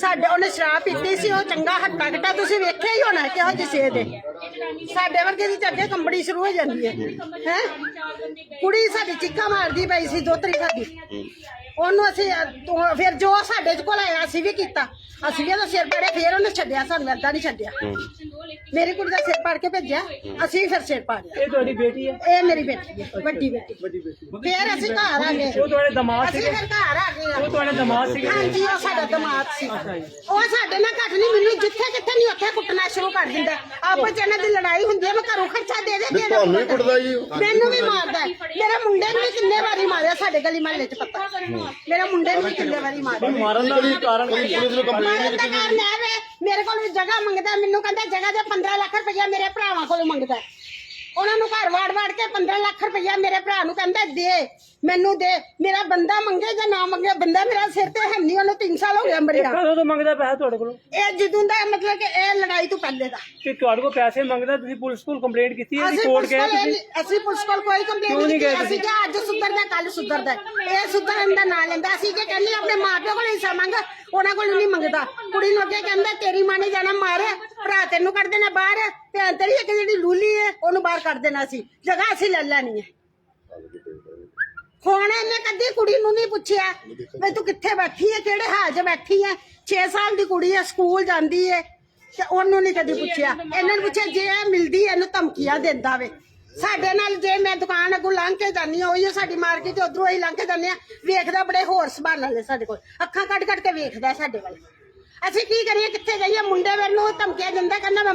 ਸਾਡੇ ਉਹਨੇ ਸ਼ਰਾਬ ਪੀਤੀ ਸੀ ਉਹ ਚੰਗਾ ਹੱਟਾ ਘਟਾ ਤੁਸੀਂ ਵੇਖਿਆ ਹੀ ਹੋਣਾ ਕਿਹੋ ਜਿਹੇ ਸੇ ਦੇ ਸਾਡੇ ਵਰਗੇ ਦੀ ਅੱਗੇ ਕੰਬੜੀ ਸ਼ੁਰੂ ਹੋ ਜਾਂਦੀ ਹੈ ਹੈ? ਕੁੜੀ ਸਾਡੀ ਚੀਕਾਂ ਮਾਰਦੀ ਪਈ ਸੀ ਦੋਤਰੀ ਸਾਡੀ ਉਹਨੂੰ ਅਸੀਂ ਅਹ, ਤੋਂ- ਫਿਰ ਜੋ ਸਾਡੇ ਚ ਕੋਲ ਆਇਆ ਅਸੀਂ ਵੀ ਕੀਤਾ। ਅਸੀਂ ਵੀ ਉਹਦਾ ਸਿਰ ਪਾੜਿਆ ਫਿਰ ਉਹਨੇ ਛੱਡਿਆ ਸਾਨੂੰ ਏਦਾਂ ਨਹੀਂ ਛੱਡਿਆ। ਮੇਰੀ ਕੁੜੀ ਦਾ ਸਿਰ ਪਾੜ ਕੇ ਭੇਜਿਆ ਅਸੀਂ ਵੀ ਫਿਰ ਸਿਰ ਪਾੜਿਆ। ਇਹ ਤੁਹਾਡੀ ਬੇਟੀ ਹੈ? ਇਹ ਮੇਰੀ ਬੇਟੀ ਹੈ ਵੱਡੀ ਬੇਟੀ। ਵੱਡੀ ਬੇਟੀ। ਫਿਰ ਅਸੀਂ ਘਰ ਆ ਗਏ। ਉਹ ਤੁਹਾਡੇ ਦਮਾਦ ਅਸੀਂ ਸੀਗੇ? ਫਿਰ ਘਰ ਆ ਗਏ ਆ। ਉਹ ਤੁਹਾਡੇ ਦਮਾਦ ਸੀਗੇ? ਹਾਂਜੀ ਉਹ ਸਾਡਾ ਦਮਾਦ ਸੀ। ਉਹ ਸਾਡੇ ਨਾਲ ਘੱਟ ਨਹੀਂ ਮੈਨੂੰ ਜਿੱਥੇ ਕਿੱਥੇ ਨਹੀਂ ਉੱਥੇ ਕੁੱਟਣਾ ਸ਼ੁਰੂ ਕਰ ਦਿੰਦਾ। ਆਪਸ ਚ ਇਹਨਾਂ ਦੀ ਲੜਾਈ ਹੁੰਦੀ ਹੈ ਮੈਂ ਘਰੋਂ ਖਰਚਾ ਦੇ ਦੇ ਕੇ ਤੁਹਾਨੂੰ ਹੀ ਕੁੱਟਦਾ ਜੀ ਉਹ। ਮੈਨੂੰ ਵੀ ਮਾਰਦਾ ਹੈ। ਮੇਰੇ ਮੁੰਡੇ ਨੂੰ ਵੀ ਕਿੰਨੇ ਵਾਰੀ ਮਾਰਿਆ ਸਾਡੇ ਗਲੀ ਮਹੱਲੇ ਚ ਪਤਾ ਮੇਰੇ ਮੁੰਡੇ ਨੂੰ ਵੀ ਕਿੰਨੇ ਵਾਰੀ ਮਾਰਿਆ ਮਾਰਨ ਦਾ ਵੀ ਕਾਰਨ ਕੋਈ ਪੁਲਿਸ ਨੂੰ ਮਾਰਨ ਨਹੀਂ ਕੀਤੀ ਵੇ ਮੇਰੇ ਕੋਲ ਵੀ ਜਗ੍ਹਾ ਮੰਗਦਾ ਮੈਨੂੰ ਕਹਿੰਦਾ ਜਗ੍ਹਾ ਦੇ 15 ਲੱਖ ਰੁਪਇਆ ਮੇਰੇ ਭਰਾਵਾਂ ਕੋਲੋਂ ਮੰਗਦਾ। ਉਹਨਾਂ ਨੂੰ ਘਰ ਵਾੜ ਵਾੜ ਕੇ 15 ਲੱਖ ਰੁਪਇਆ ਮੇਰੇ ਭਰਾ ਨੂੰ ਕਹਿੰਦਾ ਦੇ ਮੈਨੂੰ ਦੇ ਮੇਰਾ ਬੰਦਾ ਮੰਗੇ ਜਾਂ ਨਾ ਮੰਗੇ ਬੰਦਾ ਮੇਰਾ ਸਿਰ ਤੇ ਹੈ ਨਹੀਂ ਉਹਨੂੰ 3 ਸਾਲ ਹੋ ਗਏ ਮਰਿਆ ਕਦੋਂ ਤੋਂ ਮੰਗਦਾ ਪੈਸਾ ਤੁਹਾਡੇ ਕੋਲੋਂ? ਇਹ ਜਦੋਂ ਦਾ ਮਤਲਬ ਕਿ ਇਹ ਲੜਾਈ ਤੋਂ ਪਹਿਲੇ ਦਾ। ਕਿ ਤੁਹਾਡੇ ਕੋਲ ਪੈਸੇ ਮੰਗਦਾ ਤੁਸੀਂ ਪੁਲਿਸ ਕੋਲ ਕੰਪਲੇਂਟ ਕੀਤੀ ਹੈ ਪੁਲਿਸ ਗਏ ਤੁਸੀਂ? ਅਸੀਂ ਪੁਲਿਸ ਕੋਲ ਕੋਈ ਕੰਪਲੇਂਟ ਨਹੀਂ ਕੀਤੀ? ਅਸੀਂ ਕਿਹਾ ਅੱਜ ਸੁਧਰਦਾ ਕੱਲ ਸੁਧਰਦਾ ਇਹ ਸੁਧਰਨ ਦਾ ਨਾਂ ਲੈਂਦਾ। ਅਸੀਂ ਕਿ ਕਹਿੰਦੇ ਆਪਣੇ ਮਾਪਿਓ ਕੋਲ ਹਿੱਸਾ ਮੰਗ ਉਹਨਾਂ ਕੋਲ ਨਹੀਂ ਮੰਗਦਾ। ਕੁੜੀ ਨੂੰ ਅੱਗੇ ਕਹਿੰਦਾ ਤੇਰੀ ਮਾਂ ਨੇ ਜਾਣਾ ਮਾਰ ਭਰਾ ਤੈਨੂੰ ਕੱਢ ਦੇਣਾ ਬਾਹਰ ਭੈਣ ਤੇਰੀ ਇੱਕ ਜਿਹੜੀ ਲੂਲੀ ਹੈ ਉਹਨੂੰ ਬਾਹਰ ਕੱਢ ਦੇਣਾ ਸੀ। ਜਗ੍ਹਾ ਅਸੀਂ ਲੈ ਲੈਣੀ ਹੈ। ਹੁਣ ਇਹਨੇ ਕਦੀ ਕੁੜੀ ਨੂੰ ਨਹੀਂ ਪੁੱਛਿਆ ਵੀ ਤੂੰ ਕਿੱਥੇ ਬੈਠੀ ਹੈ ਕਿਹੜੇ ਹਾਲ 'ਚ ਬੈਠੀ ਹੈ 6 ਸਾਲ ਦੀ ਕੁੜੀ ਹੈ ਸਕੂਲ ਜਾਂਦੀ ਹੈ ਤੇ ਉਹਨੂੰ ਨਹੀਂ ਕਦੀ ਪੁੱਛਿਆ। ਇਹਨਾਂ ਨੂੰ ਪੁੱਛਿਆ ਜੇ ਇਹ ਮਿਲਦੀ ਹੈ, ਇਹਨੂੰ ਧਮਕੀਆਂ ਦਿੰਦਾ ਵੇ। ਸਾਡੇ ਨਾਲ ਜੇ ਮੈਂ ਦੁਕਾਨ ਅੱਗੋਂ ਲੰਘ ਕੇ ਜਾਂਦੀ ਹਾਂ ਉਹੀ ਸਾਡੀ ਮਾਰਕੀਟ ਉਧਰੋਂ ਹੀ ਲੰਘ ਕੇ ਜਾਂਦੇ ਆ ਵੇਖਦਾ ਬੜੇ ਹੋਰ ਸੁਭਾਅ ਨਾਲ ਸਾਡੇ ਕੋਲ। ਅੱਖਾਂ ਕੱਢ ਕੱਢ ਕੇ ਵੇਖਦਾ ਸਾਡੇ ਵੱਲ। ਅਸੀਂ ਕੀ ਕਰੀਏ? ਕਿੱਥੇ ਜਾਈਏ? ਮੁੰਡੇ ਮੈਨੂੰ ਧਮਕੀਆਂ ਦਿੰਦਾ ਕਹਿੰਦਾ ਮੈਂ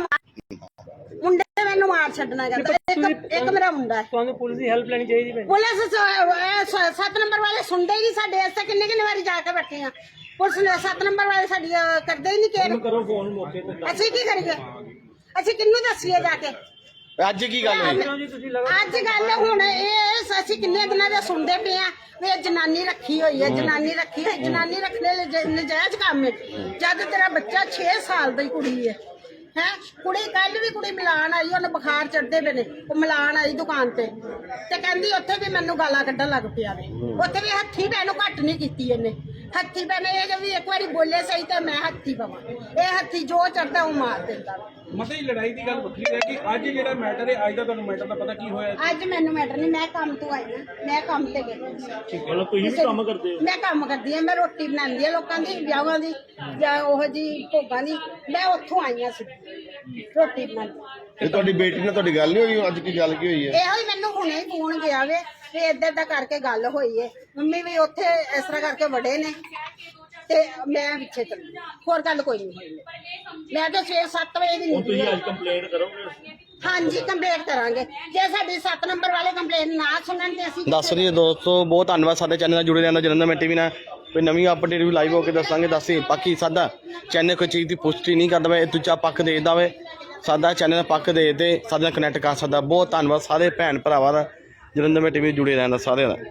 ਮੁੰਡੇ ਮੈਨੂੰ ਮਾਰ ਛੱਡਣਾ ਕਹਿੰਦਾ ਇੱਕ ਇੱਕ ਮੇਰਾ ਮੁੰਡਾ ਹੈ। ਤੁਹਾਨੂੰ ਪੁਲਿਸ ਦੀ ਹੈਲਪ ਲੈਣੀ ਚਾਹੀਦੀ ਭੈਣ ਪੁਲਿਸ ਸ- ਇਹ ਸ- ਸੱਤ ਨੰਬਰ ਵਾਲੇ ਸੁਣਦੇ ਹੀ ਨਹੀਂ ਸਾਡੇ ਐਸਾ ਕਿੰਨੇ ਕਿੰਨੇ ਵਾਰੀ ਜਾ ਕੇ ਬੈਠੇ ਆ ਪੁਲਿਸ ਨੇ ਸੱਤ ਨੰਬਰ ਵਾਲੇ ਸਾਡੀ ਅਹ, ਕਰਦੇ ਹੀ ਨਹੀਂ ਕੇਰ ਕਰੋ ਫੋਨ ਮੌਕੇ ਤੇ। ਅਸੀਂ ਕੀ ਕਰੀਏ? ਅਸੀਂ ਕਿੰਨੂੰ ਦੱਸੀਏ ਜਾ ਕੇ? ਅੱਜ ਕੀ ਗੱਲ ਹੋਈ? ਜੀ ਤੁਸੀਂ ਲਗਾ ਅੱਜ ਗੱਲ ਹੁਣ ਇਹ ਸ- ਅਸੀਂ ਕਿੰਨੇ ਦਿਨਾਂ ਦੇ ਸੁਣਦੇ ਪਏ ਆ ਵੀ ਇਹ ਜਨਾਨੀ ਰੱਖੀ ਹੋਈ ਹੈ ਜਨਾਨੀ ਰੱਖੀ ਹੈ। ਜਨਾਨੀ ਰੱਖਣੇ ਲਈ ਜ- ਨਜਾਇਜ਼ ਕੰਮ ਹੈ। ਜਦ ਤੇਰਾ ਬੱਚਾ 6 ਸਾਲ ਦੀ ਕੁੜੀ ਹੈ। ਹੈ? ਕੁੜੀ ਕੱਲ ਵੀ ਕੁੜੀ ਮਿਲਾਣ ਆਈ, ਉਹਨੂੰ ਬੁਖਾਰ ਚੜਦੇ ਪਏ ਨੇ। ਉਹ ਮਿਲਾਣ ਆਈ ਦੁਕਾਨ ਤੇ। ਤੇ ਕਹਿੰਦੀ ਉੱਥੇ ਵੀ ਮੈਨੂੰ ਗਾਲਾਂ ਕੱਢਣ ਲੱਗ ਪਿਆ ਵੇ। ਉੱਥੇ ਵੀ ਹੱਥੀ ਪੈ ਘੱਟ ਨਹੀਂ ਕੀਤੀ ਇਹਨੇ। ਹੱਥੀ ਪੈ ਇਹ ਵੀ ਇੱਕ ਵਾਰੀ ਬੋਲੇ ਸਹੀ ਤੇ ਮੈਂ ਹੱਥੀ ਪਵਾਂ। ਇਹ ਹੱਥੀ ਜੋ ਚੜਦਾ ਉਹ ਮਾਰ ਦਿੰਦਾ ਵਾ। ਮਤਲਬ ਇਹ ਲੜਾਈ ਦੀ ਗੱਲ ਵੱਖਰੀ ਹੈ ਕਿ ਅੱਜ ਜਿਹੜਾ ਮੈਟਰ ਹੈ ਅੱਜ ਦਾ ਤੁਹਾਨੂੰ ਮੈਟਰ ਦਾ ਪਤਾ ਕੀ ਹੋਇਆ? ਅੱਜ ਮੈਨੂੰ ਮੈਟਰ ਨਹੀਂ ਮੈਂ ਕੰਮ ਤੋਂ ਆਈ ਹਾਂ। ਮੈਂ ਕੰਮ ਤੇ ਗਈ ਮਤਲਬ ਤੁਸੀਂ ਵੀ ਕੰਮ ਕਰਦੇ ਹੋ? ਮੈਂ ਕੰਮ ਕਰਦੀ ਹਾਂ ਮੈਂ ਰੋਟੀ ਬਣਾਉਂਦੀ ਹਾਂ ਲੋਕਾਂ ਦੀ ਵਿਆਹਾਂ ਦੀ ਜਾਂ ਉਹ ਜੀ ਭੋਗਾਂ ਦੀ। ਮੈਂ ਉੱਥੋਂ ਆਈ ਹਾਂ ਸੀ ਰੋਟੀ ਬਣਾਉਂਦੀ ਇਹ ਤੁਹਾਡੀ ਬੇਟੀ ਨਾਲ ਤੁਹਾਡੀ ਗੱਲ ਨਹੀਂ ਹੋਈ? ਅੱਜ ਕੀ ਗੱਲ ਕੀ ਹੋਈ ਹੈ? ਇਹੋ ਹੀ ਮੈਨੂੰ ਹੁਣੇ ਹੀ ਫੋਨ ਗਿਆ ਵੇ ਵੀ ਏਦਾਂ ਏਦਾਂ ਕਰਕੇ ਗੱਲ ਹੋਈ ਏ। ਮੰਮੀ ਵੀ ਉੱਥੇ ਇਸ ਤਰ੍ਹਾਂ ਕਰਕੇ ਵੜੇ ਨੇ। ਤੇ ਮੈਂ ਪਿੱਛੇ ਚੱਲੀ ਹੋਰ ਗੱਲ ਕੋਈ ਨਹੀਂ ਹੋਈ। ਮੈਂ ਤਾਂ 6-7 ਵਜੇ ਦੀ ਨਿਕਲੀ ਹਾਂ। ਕੰਪਲੇਂਟ ਕਰੋਗੇ? ਹਾਂਜੀ ਕੰਪਲੇਂਟ ਕਰਾਂਗੇ। ਜੇ ਸਾਡੀ 7 ਨੰਬਰ ਵਾਲੇ ਕੰਪਲੇਂਟ ਨਾ ਸੁਣਨ ਤੇ ਅਸੀਂ ਦੱਸ ਰਹੀ ਦੋਸਤੋ ਬਹੁਤ ਧੰਨਵਾਦ ਸਾਡੇ ਚੈਨਲ ਨਾਲ ਜੁੜੇ ਰਹਿਣ ਦਾ ਜਲੰਧਰ ਮੈਂ ਟੀਵੀ ਨਾਲ। ਕੋਈ ਨਵੀਂ ਅਪਡੇਟ ਵੀ ਲਾਈਵ ਹੋ ਕੇ ਦੱਸਾਂਗੇ। ਦੱਸੇ ਬਾਕੀ ਸਾਡਾ ਚੈਨਲ ਕੋਈ ਚੀਜ਼ ਦੀ ਪੁਸ਼ਟੀ ਨਹੀਂ ਕਰਦਾ ਵੇ ਇਹ ਦੂਜਾ ਪੱਖ ਦੇਖਦਾ ਵੇ। ਸਾਡਾ ਚੈਨਲ ਪੱਖ ਦੇ ਤੇ ਸਾਡੇ ਨਾਲ ਕਨੈਕਟ ਕਰ ਸਕਦਾ। ਬਹੁਤ ਧੰਨਵਾਦ ਸਾਰੇ ਭੈਣ ਭਰਾਵਾਂ ਦਾ ਜਲੰਧਰ ਮੈਂ ਟੀਵੀ ਜੁੜੇ ਰਹਿਣ ਦਾ ਸਾਰਿਆਂ ਦਾ।